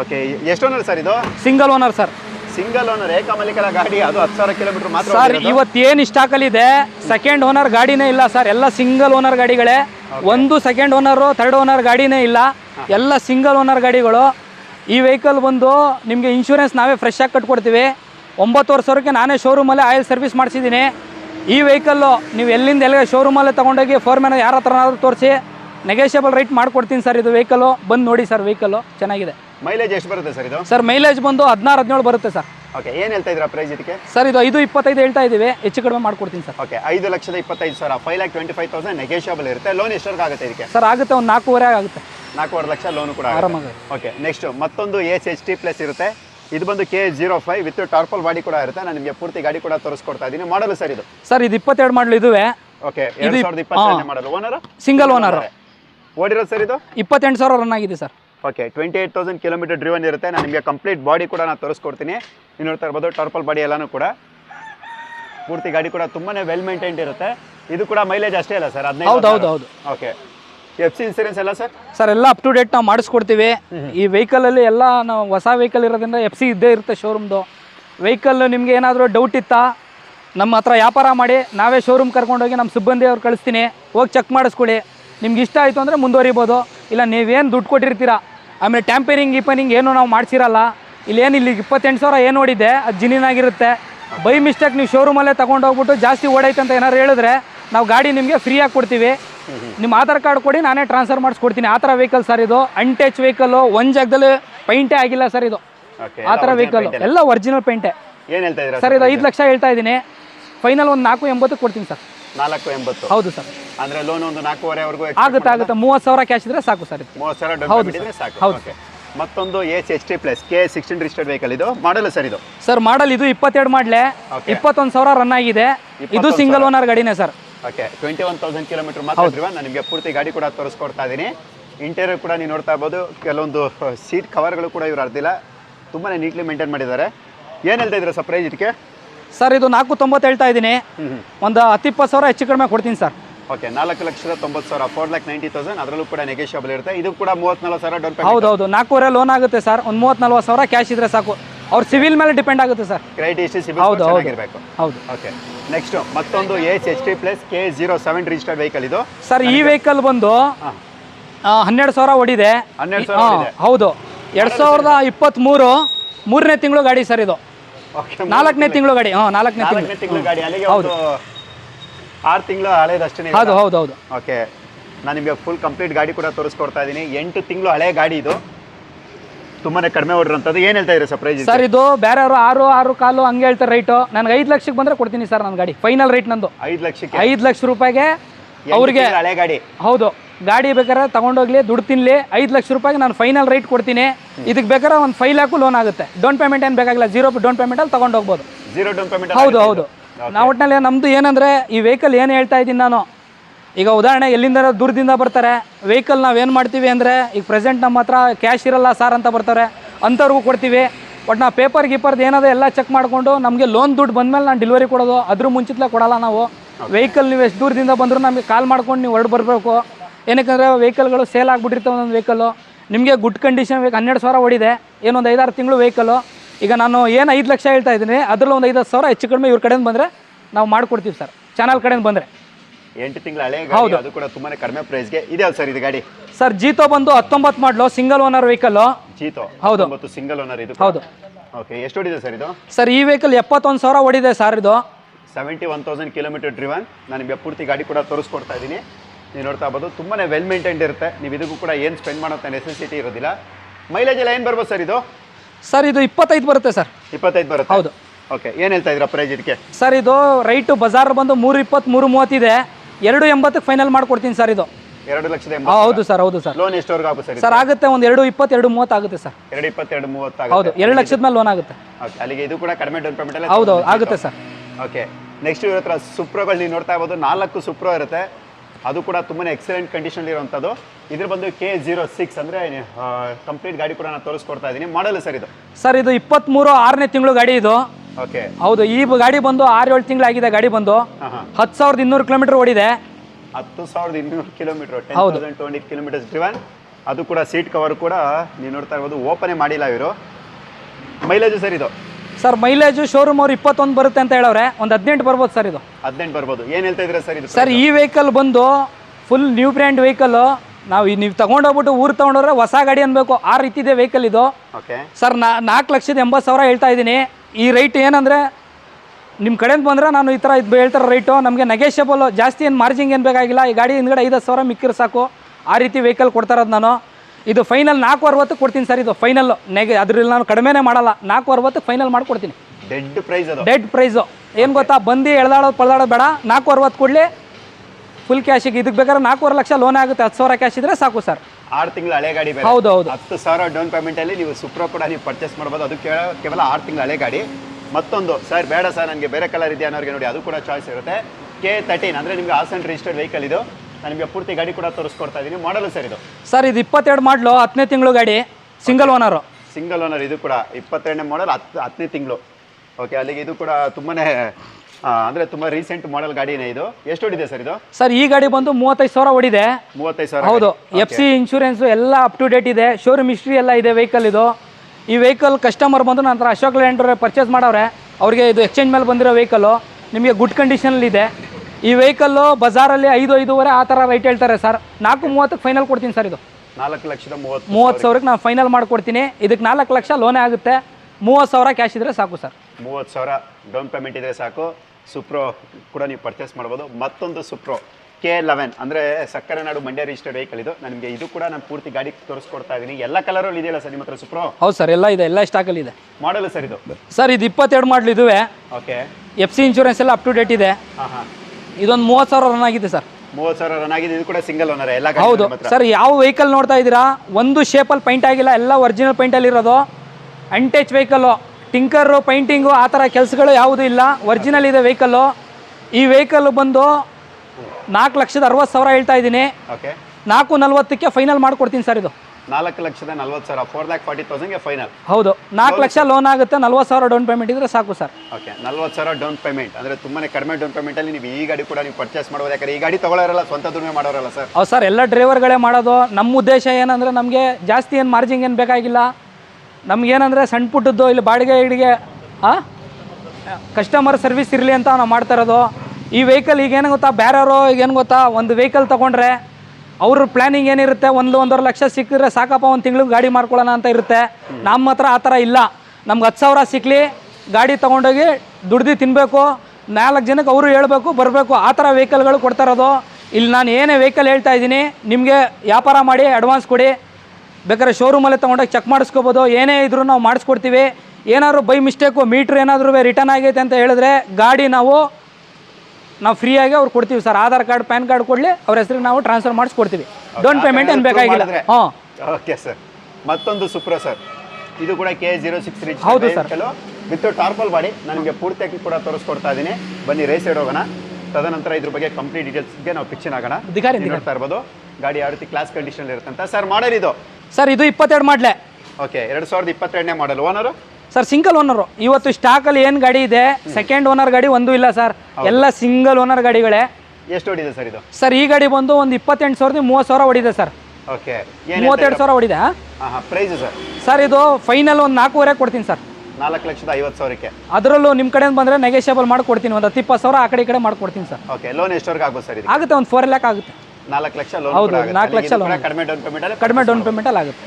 ಓಕೆ ಎಷ್ಟು ಓನರ್ ಸರ್ ಇದು? Single owner sir single owner ಏಕಮಲಿಕಲ ಗಾಡಿ ಅದು ಹತ್ತು ಸಾವಿರ ಕಿಲೋಮೀಟರ್ ಮಾತ್ರ ಸರ್ ಇವತ್ತು ಏನು ಸ್ಟಾಕಲ್ಲಿ ಇದೆ ಸೆಕೆಂಡ್ ಓನರ್ ಗಾಡಿನೇ ಇಲ್ಲ ಸರ್ ಎಲ್ಲ ಸಿಂಗಲ್ ಓನರ್ ಗಾಡಿಗಳೇ. ಒಂದು ಸೆಕೆಂಡ್ ಓನರು ಥರ್ಡ್ ಓನರ್ ಗಾಡಿನೇ ಇಲ್ಲ. ಎಲ್ಲ ಸಿಂಗಲ್ ಓನರ್ ಗಾಡಿಗಳು. ಈ ವೆಹಿಕಲ್ ಬಂದು ನಿಮಗೆ ಇನ್ಶೂರೆನ್ಸ್ ನಾವೇ ಫ್ರೆಶ್ ಆಗಿ ಕಟ್ಕೊಡ್ತೀವಿ. ಒಂಬತ್ತು ಸಾವಿರಕ್ಕೆ ನಾನೇ ಶೋರೂಮಲ್ಲೇ ಆಯಿಲ್ ಸರ್ವಿಸ್ ಮಾಡಿಸಿದ್ದೀನಿ. ಈ ವೆಹಿಕಲ್ಲು ನೀವು ಎಲ್ಲಿಂದ ಎಲ್ಲಿಗೆ ಶೋರೂಮಲ್ಲೇ ತೊಗೊಂಡೋಗಿ ಫೋರ್ ಮ್ಯಾನ್ ಯಾರ ಹತ್ರನಾದ್ರೂ ತೋರಿಸಿ ನೆಗೋಷಿಯಬಲ್ ರೈಟ್ ಮಾಡ್ಕೊಡ್ತೀನಿ ಸರ್ ಇದು ವೆಹಿಕಲ್ಲು ಬಂದು ನೋಡಿ ಸರ್ ವೆಹಿಕಲ್ಲು ಚೆನ್ನಾಗಿದೆ. ಮೈಲೇಜ್ ಎಷ್ಟು ಬರುತ್ತೆ ಸರ್ ಇದು? ಸರ್ ಮೈಲೇಜ್ ಬಂದು ಹದಿನಾರು ಹದಿನೇಳು ಬರುತ್ತೆ ಸರ್. ಓಕೆ ಏನು ಹೇಳ್ತಾ ಇದ್ರ ಪ್ರೈಸ್ ಇದಕ್ಕೆ? ಸರ್ ಇದು ಐದು ಇಪ್ಪತ್ತೈದು ಹೇಳ್ತಾ ಇದೀವಿ ಹೆಚ್ಚು ಕಡಿಮೆ ಮಾಡ್ಕೊಡ್ತೀನಿ ಸರ್. ಓಕೆ ಐದು ಲಕ್ಷದ ಇಪ್ಪತ್ತೈದು ಸಾವಿರ. Five lakh twenty five thousand negotiable ಇರುತ್ತೆ. ಲೋನ್ ಎಷ್ಟು ಆಗುತ್ತೆ ಇದಕ್ಕೆ? ಸರ್ ಆಗುತ್ತೆ ಒಂದು ನಾಲ್ಕೂವರೆ ಆಗುತ್ತೆ. ನಾಲ್ಕೂವರೆ ಲಕ್ಷ ಲೋನ್ ಕೂಡ ಆರಾಮಾಗಿ ಓಕೆ ನೆಕ್ಸ್ಟ್ ಮತ್ತೊಂದು ಎಚ್ ಎಚ್ ಟಿ ಪ್ಲಸ್ ಇರುತ್ತೆ. ಇದು ಬಂದು K zero five with tarpaulin body ಕೂಡ ಇರುತ್ತೆ. ನಾನು ನಿಮಗೆ ಪೂರ್ತಿ ಗಾಡಿ ಕೂಡ ತೋರಿಸ್ಕೊಡ್ತಾ ಇದ್ದೀನಿ. ಮಾಡಲು ಸರ್ ಇದು? ಸರ್ ಇದು ಇಪ್ಪತ್ತೆರಡು ಮಾಡಲು ಇದುವೆ. ಓಕೆ ಎರಡು ಸಾವಿರದ ಇಪ್ಪತ್ತೆರಡು ಮಾಡಲು ಓನರ್ ಸಿಂಗಲ್ ಓನರ್ ಓಡಿರೋದು ಸರ್ ಇದು? ಇಪ್ಪತ್ತೆಂಟು ಸಾವಿರ ರನ್ ಆಗಿದೆ sir. Okay twenty eight thousand kilometre driven ಇರುತ್ತೆ. ನಾನು ನಿಮಗೆ ಕಂಪ್ಲೀಟ್ ಬಾಡಿ ಕೂಡ ನಾನು ತೋರಿಸ್ಕೊಡ್ತೀನಿ. ನೀವು ನೋಡ್ತಾ ಇರ್ಬೋದು ಟರ್ಪಲ್ ಬಾಡಿ ಎಲ್ಲನೂ ಕೂಡ. ಪೂರ್ತಿ ಗಾಡಿ ಕೂಡ ತುಂಬಾ ವೆಲ್ ಮೇಂಟೈನ್ಡ್ ಇರುತ್ತೆ. ಇದು ಕೂಡ ಮೈಲೇಜ್ ಅಷ್ಟೇ ಅಲ್ಲ ಸರ್ ಹೌದು ಹೌದು ಹೌದು. ಓಕೆ ಎಫ್ ಸಿ ಇನ್ಸೂರೆನ್ಸ್ ಎಲ್ಲ ಸರ್ ಸರ್ ಎಲ್ಲ ಅಪ್ ಟು ಡೇಟ್ ನಾವು ಮಾಡಿಸ್ಕೊಡ್ತೀವಿ. ಈ ವೆಹಿಕಲಲ್ಲಿ ಎಲ್ಲ ನಾವು ಹೊಸ ವೆಹಿಕಲ್ ಇರೋದ್ರಿಂದ ಎಫ್ ಸಿ ಇದ್ದೇ ಇರುತ್ತೆ ಶೋರೂಮ್ದು ವೆಹಿಕಲ್ ನಿಮಗೆ ಏನಾದರೂ ಡೌಟ್ ಇತ್ತಾ ನಮ್ಮ ಹತ್ರ ವ್ಯಾಪಾರ ಮಾಡಿ ನಾವೇ ಶೋರೂಮ್ ಕರ್ಕೊಂಡೋಗಿ ನಮ್ಮ ಸಿಬ್ಬಂದಿ ಅವ್ರು ಕಳಿಸ್ತೀನಿ. ಹೋಗಿ ಚೆಕ್ ಮಾಡಿಸ್ಕೊಳ್ಳಿ. ನಿಮ್ಗೆ ಇಷ್ಟ ಆಯಿತು ಅಂದರೆ ಮುಂದುವರಿಬೋದು. ಇಲ್ಲ ನೀವೇನು ದುಡ್ಡು ಕೊಟ್ಟಿರ್ತೀರಾ? ಆಮೇಲೆ ಟ್ಯಾಂಪರಿಂಗ್ ಗೀಪನಿಂಗ್ ಏನು ನಾವು ಮಾಡಿಸಿರಲ್ಲ. ಇಲ್ಲೇನು ಇಲ್ಲಿ ಇಪ್ಪತ್ತೆಂಟು ಸಾವಿರ ಏನು ನೋಡಿದೆ ಅದು ಜಿನಿನಾಗಿರುತ್ತೆ ಬೈ ಮಿಸ್ಟೇಕ್ ನೀವು ಶೋರೂಮಲ್ಲೇ ತೊಗೊಂಡೋಗ್ಬಿಟ್ಟು ಜಾಸ್ತಿ ಓಡೈತೆ ಅಂತ ಏನಾದ್ರು ಹೇಳಿದ್ರೆ ನಾವು ಗಾಡಿ ನಿಮಗೆ ಫ್ರೀಯಾಗಿ ಕೊಡ್ತೀವಿ. ನಿಮ್ಮ ಆಧಾರ್ ಕಾರ್ಡ್ ಕೊಡಿ ನಾನೇ ಟ್ರಾನ್ಸ್ಫರ್ ಮಾಡಿಸ್ಕೊಡ್ತೀನಿ. ಆ ಥರ ವೆಹಿಕಲ್ ಸರ್ ಇದು. ಅನ್ಟಚ್ ವೆಹಿಕಲ್ಲು ಒಂದು ಜಾಗದಲ್ಲಿ ಪೈಂಟೇ ಆಗಿಲ್ಲ ಸರ್ ಇದು. ಆ ಥರ ವೆಹಿಕಲ್ ಎಲ್ಲ ಒರಿಜಿನಲ್ ಪೈಂಟೇ ಸರ್ ಇದು ಐದು ಲಕ್ಷ ಹೇಳ್ತಾ ಇದ್ದೀನಿ. ಫೈನಲ್ ಒಂದು ನಾಲ್ಕು ಎಂಬತ್ತು ಕೊಡ್ತೀನಿ ಸರ್ ನಾಲ್ಕು ಎಂಬತ್ತು. ಹೌದು ಸರ್. ಅಂದ್ರೆ ಲೋನ್ ಒಂದು ನಾಲ್ಕೂವರೆವರೆಗೂ ಆಗುತ್ತೆ ಆಗುತ್ತೆ. ಮೂವತ್ತು ಸಾವಿರ ಕ್ಯಾಶ್ ಇದ್ರೆ ಸಾಕು ಸರ್ ಮೂವತ್ತು ಸಾವಿರ ಡೌನ್ ಇದ್ರೆ ಸಾಕು. ಓಕೆ ಮತ್ತೊಂದು Ace H T plus K sixteen registered vehicle ಇದು. ಮಾಡಲ್ಲ ಸರ್ ಇದು? ಸರ್ ಮಾಡಲ್ ಇದು ಇಪ್ಪತ್ತೆರಡು ಮಾಡಲೆ. ಇಪ್ಪತ್ತೊಂದು ಸಾವಿರ ರನ್ ಆಗಿದೆ. ಇದು single owner ಗಾಡಿನೇ sir. Okay twenty one thousand kilometre ಮಾತ್ರ ಇರುವ ನಾನು ನಿಮಗೆ ಪೂರ್ತಿ ಗಾಡಿ ಕೂಡ ತೋರಿಸ್ಕೊಡ್ತಾ ಇದ್ದೀನಿ. ಇಂಟೀರಿಯರ್ ಕೂಡ ನೀವು ನೋಡ್ತಾ ಇರ್ಬೋದು. ಕೆಲವೊಂದು ಸೀಟ್ ಕವರ್ಗಳು ಕೂಡ ಇವ್ರು ಅರ್ದಿಲ್ಲ. ತುಂಬಾ ನೀಟ್ಲಿ ಮೇಂಟೈನ್ ಮಾಡಿದ್ದಾರೆ. ಏನು ಹೇಳ್ತಾ ಇದ್ದೀರಾ ಸರ್ ಪ್ರೈಸ್ ಇದಕ್ಕೆ ಸರ್ ಇದು ನಾಲ್ಕು ತೊಂಬತ್ತು ಹೇಳ್ತಾ ಇದ್ದೀನಿ. ಒಂದು ಹತ್ತಿಪ್ಪತ್ತು ಸಾವಿರ ಹೆಚ್ಚು ಕಡಿಮೆ ಕೊಡ್ತೀನಿ ಸರ್. ಓಕೆ ನಾಲ್ಕು ಲಕ್ಷದ ತೊಂಬತ್ತು ಸಾವಿರ ಫೋರ್ ಲ್ಯಾಕ್ ನೈಂಟಿ ತೌಸಂಡ್ ಅದರಲ್ಲೂ ಕೂಡ ನೆಗೆಷಿಯಬಲ್ ಇರುತ್ತೆ. ಇದು ಕೂಡ ಮೂವತ್ತ್ನಾಲ್ಕು ಸಾವಿರ ಡೌನ್ ಪೇಮೆಂಟ್ ಹೌದು ಹೌದು. ನಾಲ್ಕೂವರೆ ಲೋನ್ ಆಗುತ್ತೆ ಸರ್. ಒಂದು ಮೂವತ್ತು ನಲ್ವತ್ತು ಸಾವಿರ ಕ್ಯಾಶ್ ಇದ್ರೆ ಸಾಕು. ಅವ್ರ ಸಿವಿಲ್ ಮೇಲೆ ಡಿಪೆಂಡ್ ಆಗುತ್ತೆ ಸರ್. ಕ್ರೆಡಿಟ್ ಹಿಸ್ಟ್ರಿ ಸಿವಿಲ್ ಹೌದು. ಆಗಿರಬೇಕು ಹೌದು. ಓಕೆ ನೆಕ್ಸ್ಟ್ ಮತ್ತೊಂದು H H T plus K zero seven registered vehicle ಇದು. ಸರ್ ಈ ವೆಹಿಕಲ್ ಬಂದು ಹನ್ನೆರಡು ಸಾವಿರ ಓಡಿದೆ. ಹನ್ನೆರಡು ಸಾವಿರ ಹೌದು. ಎರಡು ಸಾವಿರದ ಇಪ್ಪತ್ತ್ಮೂರು ಮೂರನೇ ತಿಂಗಳು ಗಾಡಿ ಸರ್ ಇದು. ನಾಲ್ಕನೇ ತಿಂಗಳು. ಗಾಡಿ. ಹಾಂ ನಾಲ್ಕನೇ ತಿಂಗಳು. ಗಾಡಿ. ಅಲ್ಲಿಗೆ ಹೌದು. ಆರು ತಿಂಗಳು ಹಳೇದಷ್ಟೇ ಹೌದು ಹೌದು ಹೌದು. ಓಕೆ ನಾನು ನಿಮಗೆ ಫುಲ್ ಕಂಪ್ಲೀಟ್ ಗಾಡಿ ಕೂಡ ತೋರಿಸ್ಕೊಡ್ತಾ ಇದ್ದೀನಿ. ಎಂಟು ತಿಂಗಳು ಹಳೆ ಗಾಡಿ ಇದು. ತುಂಬಾನೇ ಕಡಿಮೆ ಓಡಿರೋಂಥದ್ದು ಏನು ಹೇಳ್ತಾ ಇದ್ದೀರಾ ಸರ್ ಪ್ರೈಸ್ ಸರ್ ಇದು ಬೇರೆಯವರು ಆರು ಆರು ಕಾಲು ಹಂಗೆ ಹೇಳ್ತಾರೆ ರೈಟು ನನಗೆ ಐದು ಲಕ್ಷಕ್ಕೆ ಬಂದರೆ ಕೊಡ್ತೀನಿ ಸರ್ ನನ್ನ ಗಾಡಿ. ಫೈನಲ್ ರೇಟ್ ನಂದು. ಐದು ಲಕ್ಷಕ್ಕೆ? ಐದು ಲಕ್ಷ ರೂಪಾಯಿಗೆ ಅವ್ರಿಗೆ ಹಳೆ ಗಾಡಿ. ಹೌದು. ಗಾಡಿ ಬೇಕಾದ್ರೆ ತಗೊಂಡೋಗ್ಲಿ ದುಡ್ಡು ತಿನ್ಲಿ ಐದು ಲಕ್ಷ ರೂಪಾಯಿಗೆ ನಾನು ಫೈನಲ್ ರೇಟ್ ಕೊಡ್ತೀನಿ. ಇದಕ್ಕೆ ಬೇಕಾದ್ರೆ ಒಂದು ಫೈವ್ ಲ್ಯಾಕು ಲೋನ್ ಆಗುತ್ತೆ. ಡೌನ್ ಪೇಮೆಂಟ್ ಏನು ಬೇಕಾಗಿಲ್ಲ ಜೀರೋ ಡೌನ್ ಪೇಮೆಂಟಲ್ಲಿ ತಗೊಂಡೋಗ್ಬೋದು ಜೀರೋ ಡೌನ್ ಪೇಮೆಂಟ್ ಹೌದು ಹೌದು. ನಾವು ಒಟ್ಟಿನಲ್ಲಿ ನಮ್ಮದು ಏನಂದರೆ ಈ ವೆಹಿಕಲ್ ಏನು ಹೇಳ್ತಾ ಇದ್ದೀನಿ ನಾನು. ಈಗ ಉದಾಹರಣೆ ಎಲ್ಲಿಂದ ದೂರದಿಂದ ಬರ್ತಾರೆ? ವೆಹಿಕಲ್ ನಾವು ಏನು ಮಾಡ್ತೀವಿ ಅಂದರೆ ಈಗ ಪ್ರೆಸೆಂಟ್ ನಮ್ಮ ಹತ್ರ ಕ್ಯಾಶ್ ಇರಲ್ಲ ಸಾರ್ ಅಂತ ಬರ್ತಾರೆ. ಅಂಥವ್ರಿಗೂ ಕೊಡ್ತೀವಿ. ಬಟ್ ನಾವು ಪೇಪರ್ ಗೀಪರ್ದು ಏನಾದರೂ ಎಲ್ಲ ಚೆಕ್ ಮಾಡಿಕೊಂಡು ನಮಗೆ ಲೋನ್ ದುಡ್ಡು ಬಂದಮೇಲೆ ನಾನು ಡೆಲಿವರಿ ಕೊಡೋದು ಅದ್ರ ಮುಂಚಿತಲೇ ಕೊಡಲ್ಲ ನಾವು. ವೆಹಿಕಲ್ ನೀವು ಎಷ್ಟು ದೂರದಿಂದ ಬಂದರೂ ನಮಗೆ ಕಾಲ್ ಮಾಡ್ಕೊಂಡು ನೀವು ಹೊರಡು ಬರಬೇಕು. ಏನಕ್ಕಂದರೆ ವೆಹಿಕಲ್ಗಳು ಸೇಲ್ ಆಗಿಬಿಟ್ಟಿರ್ತವೆ ಒಂದೊಂದು ವೆಹಿಕಲ್ಲು. ನಿಮಗೆ ಗುಡ್ ಕಂಡೀಷನ್ ಬೇಕು ಹನ್ನೆರಡು ಸಾವಿರ ಓಡಿದೆ ಏನೊಂದು ಐದಾರು ತಿಂಗಳು ವೆಹಿಕಲ್ಲು. ಈಗ ನಾನು ಏನು ಐದು ಲಕ್ಷ ಹೇಳ್ತಾ ಇದ್ದೀನಿ ಅದರಲ್ಲಿ ಒಂದು ಐದು ಸಾವಿರ ಹೆಚ್ಚು ಕಡಿಮೆ ಇವ್ರ ಕಡೆಯಿಂದ ಬಂದರೆ ನಾವು ಮಾಡಿಕೊಡ್ತೀವಿ ಸರ್ ಚಾನಲ್ ಕಡೆಯಿಂದ ಬಂದರೆ. ಎಂಟು ತಿಂಗಳು ಹಳೆ ಹೌದು. ಅದು ಕೂಡ ತುಂಬಾ ಕಡಿಮೆ ಪ್ರೈಸ್ಗೆ ಇದೆ ಸರ್ ಇದು ಗಾಡಿ? ಸರ್ ಜೀತೋ ಬಂದು ಹತ್ತೊಂಬತ್ತು ಮಾಡಲು ಸಿಂಗಲ್ ಓನರ್ ವೆಹಿಕಲ್ಲು ಜೀತೋ ಹೌದು. ಮತ್ತು ಸಿಂಗಲ್ ಓನರ್ ಇದು ಹೌದು. ಓಕೆ ಎಷ್ಟು ಹೊಡಿದೆ ಸರ್ ಇದು? ಸರ್ ಈ ವೆಹಿಕಲ್ ಎಪ್ಪತ್ತೊಂದು ಸಾವಿರ ಓಡಿದೆ ಸರ್ ಇದು. Seventy one thousand kilometre driven ನಾನು ನಿಮಗೆ ಪೂರ್ತಿ ಗಾಡಿ ಕೂಡ ತೋರಿಸ್ಕೊಡ್ತಾ ಇದ್ದೀನಿ. ನೀವು ನೋಡ್ತಾ ಇರ್ಬೋದು ತುಂಬಾ ವೆಲ್ ಮೇಂಟೈನ್ಡ್ ಇರುತ್ತೆ. ನೀವು ಇದಕ್ಕೂ ಕೂಡ ಏನು ಸ್ಪೆಂಡ್ ಮಾಡೋ ನೆಸೆಸಿಟಿ ಇರೋದಿಲ್ಲ. ಮೈಲೇಜ್ ಎಲ್ಲ ಏನು ಬರ್ಬೋದು ಸರ್ ಇದು? ಸರ್ ಇದು ಇಪ್ಪತ್ತೈದು ಬರುತ್ತೆ ಸರ್ ಇಪ್ಪತ್ತೈದು ಬರುತ್ತೆ? ಹೌದು. ಓಕೆ ಏನು ಹೇಳ್ತಾ ಇದ್ದೀರಾ ಪ್ರೈಸ್ ಇದಕ್ಕೆ ಸರ್ ಇದು ರೈಟು ಬಜಾರ್ ಬಂದು ಮೂರು ಇಪ್ಪತ್ತು ಮೂರು ಮೂವತ್ತಿದೆ ಎರಡು ಎಂಬತ್ತಕ್ಕೆ ಫೈನಲ್ ಮಾಡ್ಕೊಡ್ತೀನಿ ಸರ್ ಇದು. ಎರಡು ಲಕ್ಷದ ಹೌದು ಸರ್ ಹೌದು ಸರ್ ಲೋನ್ ಎಷ್ಟವರೆಗೂ ಆಗುತ್ತೆ ಸರ್ ಸರ್ ಆಗುತ್ತೆ ಒಂದು ಎರಡು ಇಪ್ಪತ್ತೆರಡು ಮೂವತ್ತು ಆಗುತ್ತೆ ಸರ್ ಎರಡು ಇಪ್ಪತ್ತೆರಡು ಹೌದು ಮೂವತ್ತಾಗುತ್ತೆ ಎರಡು ಲಕ್ಷದ ಮೇಲೆ ಲೋನ್ ಆಗುತ್ತೆ. ಓಕೆ ಅಲ್ಲಿಗೆ ಇದು ಕೂಡ ಕಡಿಮೆ ಡೌನ್ ಪೇಮೆಂಟ್ ಹೌದು ಹೌದು ಆಗುತ್ತೆ ಸರ್ ಓಕೆ ನೆಕ್ಸ್ಟ್ ಇವ್ರ ಹತ್ರ ಸುಪ್ರೋಗಳು ನೀವು ನೋಡ್ತಾ ಇರ್ಬೋದು ನಾಲ್ಕು ಸುಪ್ರೋ ಇರುತ್ತೆ. ಅದು ಕೂಡ ತುಂಬಾ ಎಕ್ಸಲೆಂಟ್ ಕಂಡೀಷನ್ ಇರುವಂತದ್ದು. ಇದ್ರ ಬಂದು ಕೆ ಜೀರೋ ಸಿಕ್ಸ್ ಅಂದರೆ ಕಂಪ್ಲೀಟ್ ಗಾಡಿ ಕೂಡ ನಾನು ತೋರಿಸ್ಕೊಡ್ತಾ ಇದ್ದೀನಿ. ಮಾಡಲ್ ಸರ್ ಇದು? ಸರ್ ಇದು ಇಪ್ಪತ್ತ್ಮೂರು ಆರನೇ ತಿಂಗಳು ಗಾಡಿ ಇದು. ಓಕೆ. ಹೌದು ಈ ಗಾಡಿ ಬಂದು ಆರು ಏಳು ತಿಂಗಳಾಗಿದೆ ಗಾಡಿ ಬಂದು. ಹತ್ತು ಸಾವಿರದ ಇನ್ನೂರು ಕಿಲೋಮೀಟರ್ ಓಡಿದೆ. ಹತ್ತು ಸಾವಿರದ ಇನ್ನೂರು kilometre ten thousand twenty kilometres driven ಅದು ಕೂಡ ಸೀಟ್ ಕವರ್ ಕೂಡ ನೀವು ನೋಡ್ತಾ ಇರ್ಬೋದು ಓಪನೇ ಮಾಡಿಲ್ಲ ಇವರು. ಮೈಲೇಜು ಸರ್ ಇದು? ಸರ್ ಮೈಲೇಜು ಶೋರೂಮ್ ಅವ್ರು ಇಪ್ಪತ್ತೊಂದು ಬರುತ್ತೆ ಅಂತ ಹೇಳವ್ರೆ. ಒಂದು ಹದಿನೆಂಟು ಬರ್ಬೋದು ಸರ್ ಇದು. ಹದಿನೆಂಟು ಬರ್ಬೋದು. ಏನು ಹೇಳ್ತಾ ಇದ್ದೀರಾ ಸರ್ ಇದು ಸರ್ ಈ ವೆಹಿಕಲ್ ಬಂದು ಫುಲ್ ನ್ಯೂ ಬ್ರ್ಯಾಂಡ್ ವೆಹಿಕಲ್ ನಾವು ಈ ನೀವು ತಗೊಂಡೋಗ್ಬಿಟ್ಟು ಊರು ತಗೊಂಡ್ರೆ ಹೊಸ ಗಾಡಿ ಅನ್ಬೇಕು. ಆ ರೀತಿ ಇದೆ ವೆಹಿಕಲ್ ಇದು. ಓಕೆ ಸರ್ ನಾ ನಾಲ್ಕು ಲಕ್ಷದ ಎಂಬತ್ತು ಸಾವಿರ ಹೇಳ್ತಾ ಇದ್ದೀನಿ. ಈ ರೈಟ್ ಏನಂದರೆ ನಿಮ್ಮ ಕಡೆಯಿಂದ ಬಂದ್ರೆ ನಾನು ಈ ಥರ ಇದು ಹೇಳ್ತಾರೆ ರೈಟು ನಮಗೆ ನೆಗೆಷಬಲ್ ಜಾಸ್ತಿ ಏನು ಮಾರ್ಜಿಂಗ್ ಏನು ಬೇಕಾಗಿಲ್ಲ. ಈ ಗಾಡಿ ಹಿಂದ್ಗಡೆ ಐದು ಸಾವಿರ ಮಿಕ್ಕಿರ್ ಸಾಕು. ಆ ರೀತಿ ವೆಹಿಕಲ್ ಕೊಡ್ತಾರದು ನಾನು. ಇದು ಫೈನಲ್ ನಾಲ್ಕು ಅರವತ್ತು ಕೊಡ್ತೀನಿ ಸರ್ ಇದು ಫೈನಲ್ ನೆಗೆ ಅದ್ರಲ್ಲಿ ನಾನು ಕಡಿಮೆನೇ ಮಾಡಲ್ಲ. ನಾಲ್ಕು ಅರವತ್ತು ಫೈನಲ್ ಮಾಡಿಕೊಡ್ತೀನಿ ಡೆಡ್ ಪ್ರೈಸ್ ಅದು. ಡೆಡ್ ಪ್ರೈಸು ಏನು ಗೊತ್ತಾ? ಬಂದು ಎಳ್ದಾಡೋದು ಪಳ್ದಾಡೋದು ಬೇಡ. ನಾಲ್ಕು ಅರವತ್ತು ಕೊಡಲಿ. ಫುಲ್ ಕ್ಯಾಶಿಗೆ ಇದಕ್ಕೆ ಬೇಕಾದ್ರೆ ನಾಲ್ಕೂವರೆ ಲಕ್ಷ ಲೋನ್ ಆಗುತ್ತೆ. ಹತ್ತು ಸಾವಿರ ಕ್ಯಾಶ್ ಇದ್ರೆ ಸಾಕು ಸರ್ ಆರು ತಿಂಗಳು ಹಳೆ ಗಾಡಿ ಹೌದು ಹೌದು. ಹತ್ತು ಸಾವಿರ ಡೌನ್ ಪೇಮೆಂಟಲ್ಲಿ ನೀವು ಸುಪ್ರೋ ಕೂಡ ನೀವು ಪರ್ಚೇಸ್ ಮಾಡ್ಬೋದು. ಅದು ಕೇವಲ ಕೇವಲ ಆರು ತಿಂಗಳು ಹಳೆ ಗಾಡಿ. ಮತ್ತೊಂದು ಸರ್ ಬೇಡ ಸರ್ ನನಗೆ ಬೇರೆ ಕಲರ್ ಇದೆಯಾ ಅನ್ನೋರಿಗೆ ನೋಡಿ ಅದು ಕೂಡ ಚಾಯ್ಸ್ ಇರುತ್ತೆ. ಕೆ ತರ್ಟೀನ್ ಅಂದರೆ ನಿಮಗೆ ಹಾಸನ್ ರಿಜಿಸ್ಟರ್ಡ್ ವೆಹಿಕಲ್ ಇದು. ನಾನು ನಿಮಗೆ ಪೂರ್ತಿ ಗಾಡಿ ಕೂಡ ತೋರಿಸ್ಕೊಡ್ತಾ ಇದ್ದೀನಿ. ಮಾಡಲು ಸರ್ ಇದು. ಸರ್ ಇದು ಇಪ್ಪತ್ತೆರಡು ಮಾಡಲು ಹತ್ತನೇ ತಿಂಗಳು ಗಾಡಿ ಸಿಂಗಲ್ ಓನರು ಸಿಂಗಲ್ ಓನರ್ ಇದು ಕೂಡ ಇಪ್ಪತ್ತೆರಡನೇ ಮಾಡಲ್ ಹತ್ತು ಹತ್ತನೇ ತಿಂಗಳು. ಓಕೆ ಅಲ್ಲಿಗೆ ಇದು ಕೂಡ ತುಂಬಾ ಅಂದರೆ ತುಂಬ ರೀಸೆಂಟ್ ಮಾಡಲ್ ಗಾಡಿನೇ ಇದು. ಎಷ್ಟು ಹೊಡಿದೆ ಸರ್ ಇದು? ಸರ್ ಈ ಗಾಡಿ ಬಂದು ಮೂವತ್ತೈದು ಸಾವಿರ ಹೊಡಿದೆ ಮೂವತ್ತೈದು ಸಾವಿರ ಹೌದು ಎಫ್ ಸಿ ಇನ್ಶೂರೆನ್ಸು ಎಲ್ಲ ಅಪ್ ಟು ಡೇಟ್ ಇದೆ. ಶೋರೂಮ್ ಹಿಸ್ಟ್ರಿ ಎಲ್ಲ ಇದೆ ವೆಹಿಕಲ್ ಇದು. ಈ ವೆಹಿಕಲ್ ಕಸ್ಟಮರ್ ಬಂದು ನಂತರ ಅಶೋಕ್ ಲ್ಯಾಂಡ್ ಪರ್ಚೇಸ್ ಮಾಡವ್ರೆ. ಅವ್ರಿಗೆ ಇದು ಎಕ್ಸ್ಚೇಂಜ್ ಮೇಲೆ ಬಂದಿರೋ ವೆಹಿಕಲ್ ನಿಮಗೆ ಗುಡ್ ಕಂಡೀಷನಲ್ಲಿ ಇದೆ. ಈ ವೆಹಿಕಲ್ಲು ಬಜಾರಲ್ಲಿ ಐದು ಐದೂವರೆ ಆ ಥರ ರೈಟ್ ಹೇಳ್ತಾರೆ ಸರ್ ನಾಲ್ಕು ಮೂವತ್ತಕ್ಕೆ ಫೈನಲ್ ಕೊಡ್ತೀನಿ ಸರ್ ಇದು. ನಾಲ್ಕು ಲಕ್ಷದ ಮೂವತ್ತು ಮೂವತ್ತು ಸಾವಿರಕ್ಕೆ ನಾನು ಫೈನಲ್ ಮಾಡಿಕೊಡ್ತೀನಿ. ಇದಕ್ಕೆ ನಾಲ್ಕು ಲಕ್ಷ ಲೋನೇ ಆಗುತ್ತೆ. ಮೂವತ್ತು ಸಾವಿರ ಕ್ಯಾಶ್ ಇದ್ರೆ ಸಾಕು ಸರ್ ಮೂವತ್ತು ಸಾವಿರ ಡೌನ್ ಪೇಮೆಂಟ್ ಇದ್ರೆ ಸಾಕು. ಸುಪ್ರೋ ಕೂಡ ನೀವು ಪರ್ಚೇಸ್ ಮಾಡ್ಬೋದು. ಮತ್ತೊಂದು ಸುಪ್ರೋ ಕೆ ಲೆವೆನ್ ಅಂದರೆ ಸಕ್ಕರೆ ನಾಡು ಮಂಡ್ಯ ರಿಜಿಸ್ಟರ್ಡ್ ವೆಹಿಕಲ್ ಇದು. ನನಗೆ ಇದು ಕೂಡ ನಾನು ಪೂರ್ತಿ ಗಾಡಿ ತೋರಿಸ್ಕೊಡ್ತಾ ಇದ್ದೀನಿ. ಎಲ್ಲ ಕಲರಲ್ಲಿ ಇದೆಯಲ್ಲ ಸರ್ ನಿಮ್ಮ ಹತ್ರ ಸುಪ್ರೋ ಹೌದು ಸರ್ ಎಲ್ಲ ಇದೆ. ಎಲ್ಲ ಸ್ಟಾಕಲ್ಲಿ ಇದೆ. ಮಾಡಲು ಸರ್ ಇದು? ಸರ್ ಇದು ಇಪ್ಪತ್ತೆರಡು ಮಾಡಲು ಇದುವೆ. ಓಕೆ ಎಫ್ ಸಿ ಇನ್ಶೂರೆನ್ಸ್ ಎಲ್ಲ ಅಪ್ ಟು ಡೇಟ್ ಇದೆ. ಹಾಂ ಹಾಂ ಇದೊಂದು ಮೂವತ್ತು ಸಾವಿರ ರನ್ ಆಗಿದೆ ಸರ್. ಮೂವತ್ತು ಸಾವಿರ ರನ್ ಆಗಿದೆ ಇದು ಕೂಡ ಸಿಂಗಲ್ ಓನರ್ ಎಲ್ಲ ಹೌದು. ಸರ್ ಯಾವ ವೆಹಿಕಲ್ ನೋಡ್ತಾ ಇದ್ದೀರಾ? ಒಂದು ಶೇಪಲ್ಲಿ ಪೈಂಟ್ ಆಗಿಲ್ಲ ಎಲ್ಲ ಒರಿಜಿನಲ್ ಪೈಂಟಲ್ಲಿ ಇರೋದು. ಅನ್ಟಚ್ ವೆಹಿಕಲ್ಲು ಟಿಂಕರು ಪೈಂಟಿಂಗು ಆ ಥರ ಕೆಲಸಗಳು ಯಾವುದೂ ಇಲ್ಲ. ಒರಿಜಿನಲ್ ಇದೆ ವೆಹಿಕಲ್ಲು ಈ ವೆಹಿಕಲ್ ಬಂದು ನಾಲ್ಕು ಲಕ್ಷದ ಅರವತ್ತು ಸಾವಿರ ಹೇಳ್ತಾ ಇದ್ದೀನಿ. ಓಕೆ ನಾಲ್ಕು ನಲ್ವತ್ತಕ್ಕೆ ಫೈನಲ್ ಮಾಡಿಕೊಡ್ತೀನಿ ಸರ್ ಇದು. ನಾಲ್ಕು ಲಕ್ಷದ ನಲ್ವತ್ತು ಸಾವಿರ. ಫೋರ್ ಲ್ಯಾಕ್ ಫಾರ್ಟಿ ತೌಸಂಡ್ಗೆ ಫೈನಲ್ ಹೌದು. ನಾಲ್ಕು ಲಕ್ಷ ಲೋನ್ ಆಗುತ್ತೆ ನಲ್ವತ್ತು ಸಾವಿರ ಡೌನ್ ಪೇಮೆಂಟ್ ಇದ್ರೆ ಸಾಕು ಸರ್. ಓಕೆ ನಲ್ವತ್ತು ಸಾವಿರ ಡೌನ್ ಪೇಮೆಂಟ್ ಅಂದರೆ ತುಂಬಾ ಕಡಿಮೆ ಡೌನ್ ಪೇಮೆಂಟಲ್ಲಿ ನೀವು ಈ ಗಾಡಿ ಕೂಡ ನೀವು ಪರ್ಚೇಸ್ ಮಾಡೋದು ಯಾಕಂದ್ರೆ ಈ ಗಾಡಿ ತಗೊಳ್ಳೋರಲ್ಲ ಸ್ವಂತ ದುಡಿಮೆ ಮಾಡೋರಲ್ಲ ಸರ್. ಹೌದು ಸರ್ ಎಲ್ಲ ಡ್ರೈವರ್ಗಳೇ ಮಾಡೋದು. ನಮ್ಮ ಉದ್ದೇಶ ಏನಂದರೆ ನಮಗೆ ಜಾಸ್ತಿ ಏನು ಮಾರ್ಜಿಂಗ್ ಏನು ಬೇಕಾಗಿಲ್ಲ. ನಮಗೇನಂದರೆ ಸಣ್ಣ ಪುಟ್ಟದ್ದು ಇಲ್ಲಿ ಬಾಡಿಗೆ ಇಡಿಗೆ ಹಾಂ ಕಸ್ಟಮರ್ ಸರ್ವಿಸ್ ಇರಲಿ ಅಂತ ನಾವು ಮಾಡ್ತಾ ಇರೋದು. ಈ ವೆಹಿಕಲ್ ಈಗ ಏನು ಗೊತ್ತಾ? ಬೇರೆಯವರು ಈಗ ಏನು ಗೊತ್ತಾ? ಒಂದು ವೆಹಿಕಲ್ ತೊಗೊಂಡ್ರೆ ಅವ್ರ ಪ್ಲಾನಿಂಗ್ ಏನಿರುತ್ತೆ? ಒಂದು ಒಂದೂವರೆ ಲಕ್ಷ ಸಿಕ್ಕಿದ್ರೆ ಸಾಕಪ್ಪ, ಒಂದು ತಿಂಗಳಿಗೆ ಗಾಡಿ ಮಾಡ್ಕೊಳ್ಳೋಣ ಅಂತ ಇರುತ್ತೆ. ನಮ್ಮ ಹತ್ರ ಆ ಥರ ಇಲ್ಲ. ನಮ್ಗೆ ಹತ್ತು ಸಾವಿರ ಸಿಕ್ಕಲಿ ಗಾಡಿ ತೊಗೊಂಡೋಗಿ ದುಡ್ದು ತಿನ್ನಬೇಕು ನಾಲ್ಕು ಜನಕ್ಕೆ ಅವರು ಹೇಳಬೇಕು, ಬರಬೇಕು, ಆ ಥರ ವೆಹಿಕಲ್ಗಳು ಕೊಡ್ತಾ ಇರೋದು. ಇಲ್ಲಿ ನಾನು ಏನೇ ವೆಹಿಕಲ್ ಹೇಳ್ತಾ ಇದ್ದೀನಿ, ನಿಮಗೆ ವ್ಯಾಪಾರ ಮಾಡಿ ಅಡ್ವಾನ್ಸ್ ಕೊಡಿ. ಬೇಕಾದ್ರೆ ಶೋರೂಮಲ್ಲೇ ತೊಗೊಂಡೋಗಿ ಚೆಕ್ ಮಾಡಿಸ್ಕೋಬೋದು. ಏನೇ ಇದ್ರೂ ನಾವು ಮಾಡಿಸ್ಕೊಡ್ತೀವಿ. ಏನಾದರೂ ಬೈ ಮಿಸ್ಟೇಕು ಮೀಟ್ರ್ ಏನಾದರೂ ರಿಟರ್ನ್ ಆಗೈತೆ ಅಂತ ಹೇಳಿದ್ರೆ, ಗಾಡಿ ನಾವು ನಾವು ಫ್ರೀಯಾಗಿ ಅವ್ರು ಕೊಡ್ತೀವಿ sir. Aadhaar card PAN card ಕೊಡಲಿ ಅವ್ರ ಹೆಸರಿಗೆ ನಾವು ಟ್ರಾನ್ಸ್ಫರ್ ಮಾಡಿಸ್ಕೊಡ್ತೀವಿ. ಡೌನ್ ಪೇಮೆಂಟ್ ಏನು ಬೇಕಾಗಿಲ್ಲ. ಹಾಂ. ಓಕೆ ಸರ್ ಮತ್ತೊಂದು ಸುಪ್ರ ಸರ್ ಇದು ಕೂಡ ಕೆ ಜೀರೋ ಸಿಕ್ಸ್ ತ್ರೀ ಹೌದು sir. ವಿತ್ ಟಾರ್ಪಲ್ ಬಾಡಿ ನನಗೆ ಪೂರ್ತಿಯಾಗಿ ಕೂಡ ತೋರಿಸ್ಕೊಡ್ತಾ ಇದ್ದೀನಿ ಬನ್ನಿ ರೇಸ್ ಸೈಡ್ ಹೋಗೋಣ. ತದನಂತರ ಇದ್ರ ಬಗ್ಗೆ ಕಂಪ್ಲೀಟ್ ಡೀಟೇಲ್ಸ್ಗೆ ನಾವು ಪಿಕ್ಚರ್ ಆಗೋಣ. ನೋಡ್ತಾ ಇರ್ಬೋದು. ಗಾಡಿ ಯಾವ ರೀತಿ ಕ್ಲಾಸ್ ಕಂಡೀಷನ್ ಇರುತ್ತಂತ. ಸರ್ ಮಾಡಲ್ ಇದು? ಸರ್ ಇದು ಇಪ್ಪತ್ತೆರಡು ಮಾಡಲೆ. ಓಕೆ ಎರಡು ಸಾವಿರದ ಇಪ್ಪತ್ತೆರಡನೇ model owner sir single owner ಇವತ್ತು ಸ್ಟಾಕಲ್ಲಿ ಏನು ಗಾಡಿ ಇದೆ? ಸೆಕೆಂಡ್ ಓನರ್ ಗಾಡಿ ಒಂದೂ ಇಲ್ಲ ಸರ್ ಎಲ್ಲ ಸಿಂಗಲ್ ಓನರ್ ಗಾಡಿಗಳೇ. ಎಷ್ಟು ಹೊಡಿದೆ ಸರ್ ಇದು? ಸರ್ ಈ ಗಾಡಿ ಬಂದು ಒಂದು ಇಪ್ಪತ್ತೆಂಟು ಸಾವಿರದ ಮೂವತ್ತು ಸಾವಿರ ಹೊಡಿದೆ ಸರ್ ಓಕೆ ಮೂವತ್ತೆರಡು ಸಾವಿರ ಹೊಡಿದೆ ಹಾಂ ಸರ್ ಸರ್ ಇದು ಫೈನಲ್ ಒಂದು ನಾಲ್ಕೂವರೆ ಕೊಡ್ತೀನಿ ಸರ್ ನಾಲ್ಕು ಲಕ್ಷದ ಐವತ್ತು ಸಾವಿರಕ್ಕೆ. ಅದರಲ್ಲೂ ನಿಮ್ಮ ಕಡೆಯಿಂದ ಬಂದರೆ ನೆಗೆಷಿಯಬಲ್ ಮಾಡ್ಕೊಡ್ತೀನಿ ಒಂದು ಹತ್ತು ಇಪ್ಪತ್ತು ಸಾವಿರ ಆ ಕಡೆ ಈ ಕಡೆ ಮಾಡ್ಕೊಡ್ತೀನಿ ಸರ್ ಓಕೆ ಲೋನ್ ಎಷ್ಟವರೆಗೆ ಆಗ್ಬೋದು ಸರ್ ಆಗುತ್ತೆ ಒಂದು ಫೋರ್ ಲ್ಯಾಕ್ ಆಗುತ್ತೆ. ನಾಲ್ಕು ಲಕ್ಷ ಲೋನ್ ಹೌದು, ನಾಲ್ಕು ಲಕ್ಷ ಲೋನ್ ಕಡಿಮೆ ಡೌನ್ ಪೇಮೆಂಟ್ ಕಡಿಮೆ ಡೌನ್ ಪೇಮೆಂಟಲ್ಲಿ ಆಗುತ್ತೆ.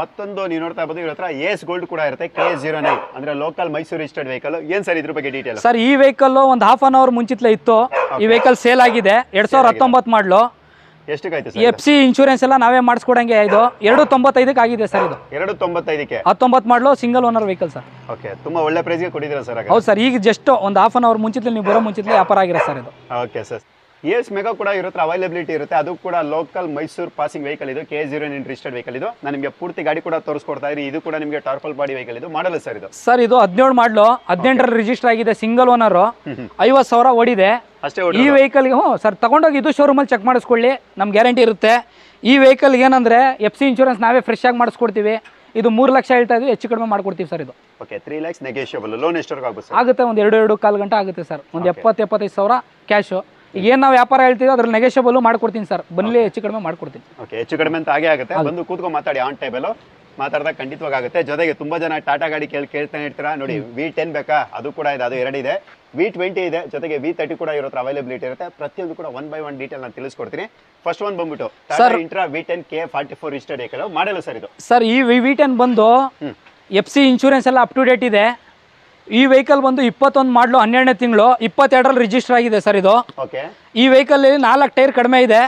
ಮತ್ತೊಂದು ನೀವು ನೋಡ್ತಾ ಇರ್ಬೋದು ಇವ್ರ ಹತ್ರ ಎಸ್ ಗೋಲ್ಡ್ ಕೂಡ ಇರುತ್ತೆ ಕೆ ಜೀರೋ ನೈನ್ ಅಂದ್ರೆ ಲೋಕಲ್ ಮೈಸೂರು ರಿಜಿಸ್ಟರ್ಡ್ ವೆಹಿಕಲ್ ಏನ್ ಸರ್ ಇದ್ರ ಬಗ್ಗೆ ಡೀಟೇಲ್ ಸರ್ ಈ ವೆಹಿಕಲ್ ಒಂದು ಹಾಫ್ ಅನ್ ಅವರ್ ಮುಂಚಿತ್ಲೆ ಇತ್ತು. ಈ ವೆಹಿಕಲ್ ಸೇಲ್ ಆಗಿದೆ. ಎರಡ್ ಸಾವಿರದ ಹತ್ತೊಂಬತ್ತು ಮಾಡ್ಲು. ಎಷ್ಟಕ್ಕಾಯ್ತು ಎಫ್ ಸಿ ಇನ್ಶೂರೆನ್ಸ್ ಎಲ್ಲ ನಾವೇ ಮಾಡಿಸ್ಕೊಡಂಗೆ ಇದು. ಎರಡು ತೊಂಬತ್ತೈದಕ್ಕೆ ಆಗಿದೆ ಸರ್ ಇದು. ಎರಡು ತೊಂಬತ್ತೈದಕ್ಕೆ? ಹತ್ತೊಂಬತ್ ಮಾಡಲು single owner vehicle sir. Okay ತುಂಬಾ ಒಳ್ಳೆ ಪ್ರೈಸ್ಗೆ ಕೊಟ್ಟಿದ್ದೀರಾ ಸರ್ ಹೌದು ಸರ್ ಈಗ ಜಸ್ಟ್ ಒಂದು ಹಾಫ್ ಅನ್ ಅವರ್ ಮುಂಚಿತ್ಲೆ ನೀವು ಬರೋ ಮುಂಚಿತ್ಲೆ ವ್ಯಾಪಾರ ಆಗಿದೆ ಸರ್ ಇದು. ಓಕೆ ಸರ್ ಎಸ್ ಮೆಗಾ ಕೂಡ ಇರುತ್ತೆ ಅವೈಲಬಿಲಿಟಿ ಇರುತ್ತೆ. ಅದು ಕೂಡ ಲೋಕಲ್ ಮೈಸೂರು ಪಾಸಿಂಗ್ ವೆಹಿಕಲ್ ಇದು K zero nine registered vehicle ಇದು. ನಾನು ನಿಮಗೆ ಪೂರ್ತಿ ಗಾಡಿ ಕೂಡ ತೋರಿಸ್ಕೊಡ್ತಾ ಇರಿ ಇದು ಕೂಡ ನಿಮಗೆ ಟಾರ್ಪಲ್ ಬಾಡಿ ವೆಹಿಕಲ್ ಇದು. ಮಾಡಲ್ಲ ಸರ್ ಇದು. ಸರ್ ಇದು ಹದಿನೇಳು ಮಾಡಲು ಹದಿನೆಂಟರ ರಿಜಿಸ್ಟರ್ ಆಗಿದೆ ಸಿಂಗಲ್ ಓನರ್ ಐವತ್ತು ಸಾವಿರ ಓಡಿದೆ. ಅಷ್ಟೇ ಈ ವೆಹಿಕಲ್ಗೆ ಹ್ಞೂ ಸರ್ ತಗೊಂಡೋಗಿ ಇದು ಶೋರೂಮಲ್ಲಿ ಚೆಕ್ ಮಾಡಿಸ್ಕೊಳ್ಳಿ. ನಮ್ಮ ಗ್ಯಾರಂಟಿ ಇರುತ್ತೆ. ಈ ವೆಹಿಕಲ್ಗೆ ಏನಂದರೆ ಎಫ್ ಸಿ ಇನ್ಶೂರೆನ್ಸ್ ನಾವೇ ಫ್ರೆಶ್ ಆಗಿ ಮಾಡಿಸ್ಕೊಡ್ತೀವಿ. ಇದು ಮೂರು ಲಕ್ಷ ಹೇಳ್ತಾ ಇದ್ವಿ ಹೆಚ್ಚು ಕಡಿಮೆ ಮಾಡ್ಕೊಡ್ತೀವಿ ಸರ್ ಇದು. Okay three lakhs negotiable loan ಎಷ್ಟು ಆಗುತ್ತೆ ಆಗುತ್ತೆ ಒಂದು ಎರಡು ಎರಡು ಕಾಲು ಗಂಟೆ ಆಗುತ್ತೆ ಸರ್ ಒಂದು ಎಪ್ಪತ್ತು ಎಪ್ಪತ್ತೈದು ಸಾವಿರ ಕ್ಯಾಶು ಏನು ನಾವು ವ್ಯಾಪಾರ ಹೇಳ್ತೀವಿ ಅದ್ರಲ್ಲಿ ನೆಗೆಷಿಯಬಲ್ ಮಾಡ್ಕೊಡ್ತೀನಿ ಸರ್ ಬನ್ನಿ ಹೆಚ್ಚು ಕಡಿಮೆ ಮಾಡ್ಕೊಡ್ತೀನಿ. ಓಕೆ ಹೆಚ್ಚು ಕಡಿಮೆ ಅಂತ ಹಾಗೆ ಆಗುತ್ತೆ. ಬಂದು ಕೂತ್ಕೊಂಡು ಮಾತಾಡಿ ಆನ್ ಟೇಬಲ್ ಮಾತಾಡಿದಾಗ ಖಂಡಿತವಾಗ ಆಗುತ್ತೆ. ಜೊತೆಗೆ ತುಂಬಾ ಜನ ಟಾಟಾ ಗಾಡಿ ಕೇಳಿ ಕೇಳ್ತಾನೆ ಇರ್ತೀರಾ? ನೋಡಿ ವಿ ಟೆನ್ ಬೇಕಾ? ಅದು ಕೂಡ ಇದೆ ಅದು ಎರಡಿದೆ ವಿ ಟ್ವೆಂಟಿ ಇದೆ ಜೊತೆಗೆ ವಿ ತರ್ಟಿ ಕೂಡ ಇರೋ ಅವೈಲೇಬಿಲಿಟಿ ಇರುತ್ತೆ. ಪ್ರತಿಯೊಂದು ಕೂಡ ಒನ್ ಬೈ ಒನ್ ಡೀಟೇಲ್ ನಾನು ತಿಳಿಸ್ಕೊಡ್ತೀನಿ. ಫಸ್ಟ್ ಒನ್ ಬಂದ್ಬಿಟ್ಟು sir Intra V ten K forty four Ekal model sir ಇದು. ಸರ್ ಈ ವಿ ಟೆನ್ ಬಂದು. ಎಫ್ ಸಿ ಇನ್ಶೂರೆನ್ಸ್ ಎಲ್ಲ ಅಪ್ ಟು ಡೇಟ್ ಇದೆ. ಈ ವೆಹಿಕಲ್ ಬಂದು ಇಪ್ಪತ್ತೊಂದು ಮಾಡಲು ಹನ್ನೆರಡನೇ ತಿಂಗಳು ಇಪ್ಪತ್ತೆರಡರಲ್ಲಿ ರಿಜಿಸ್ಟರ್ ಆಗಿದೆ ಸರ್ ಇದು. ಈ ವೆಹಿಕಲ್ ನಾಲ್ಕು ಟೈರ್ ಕಡಿಮೆ ಇದೆ.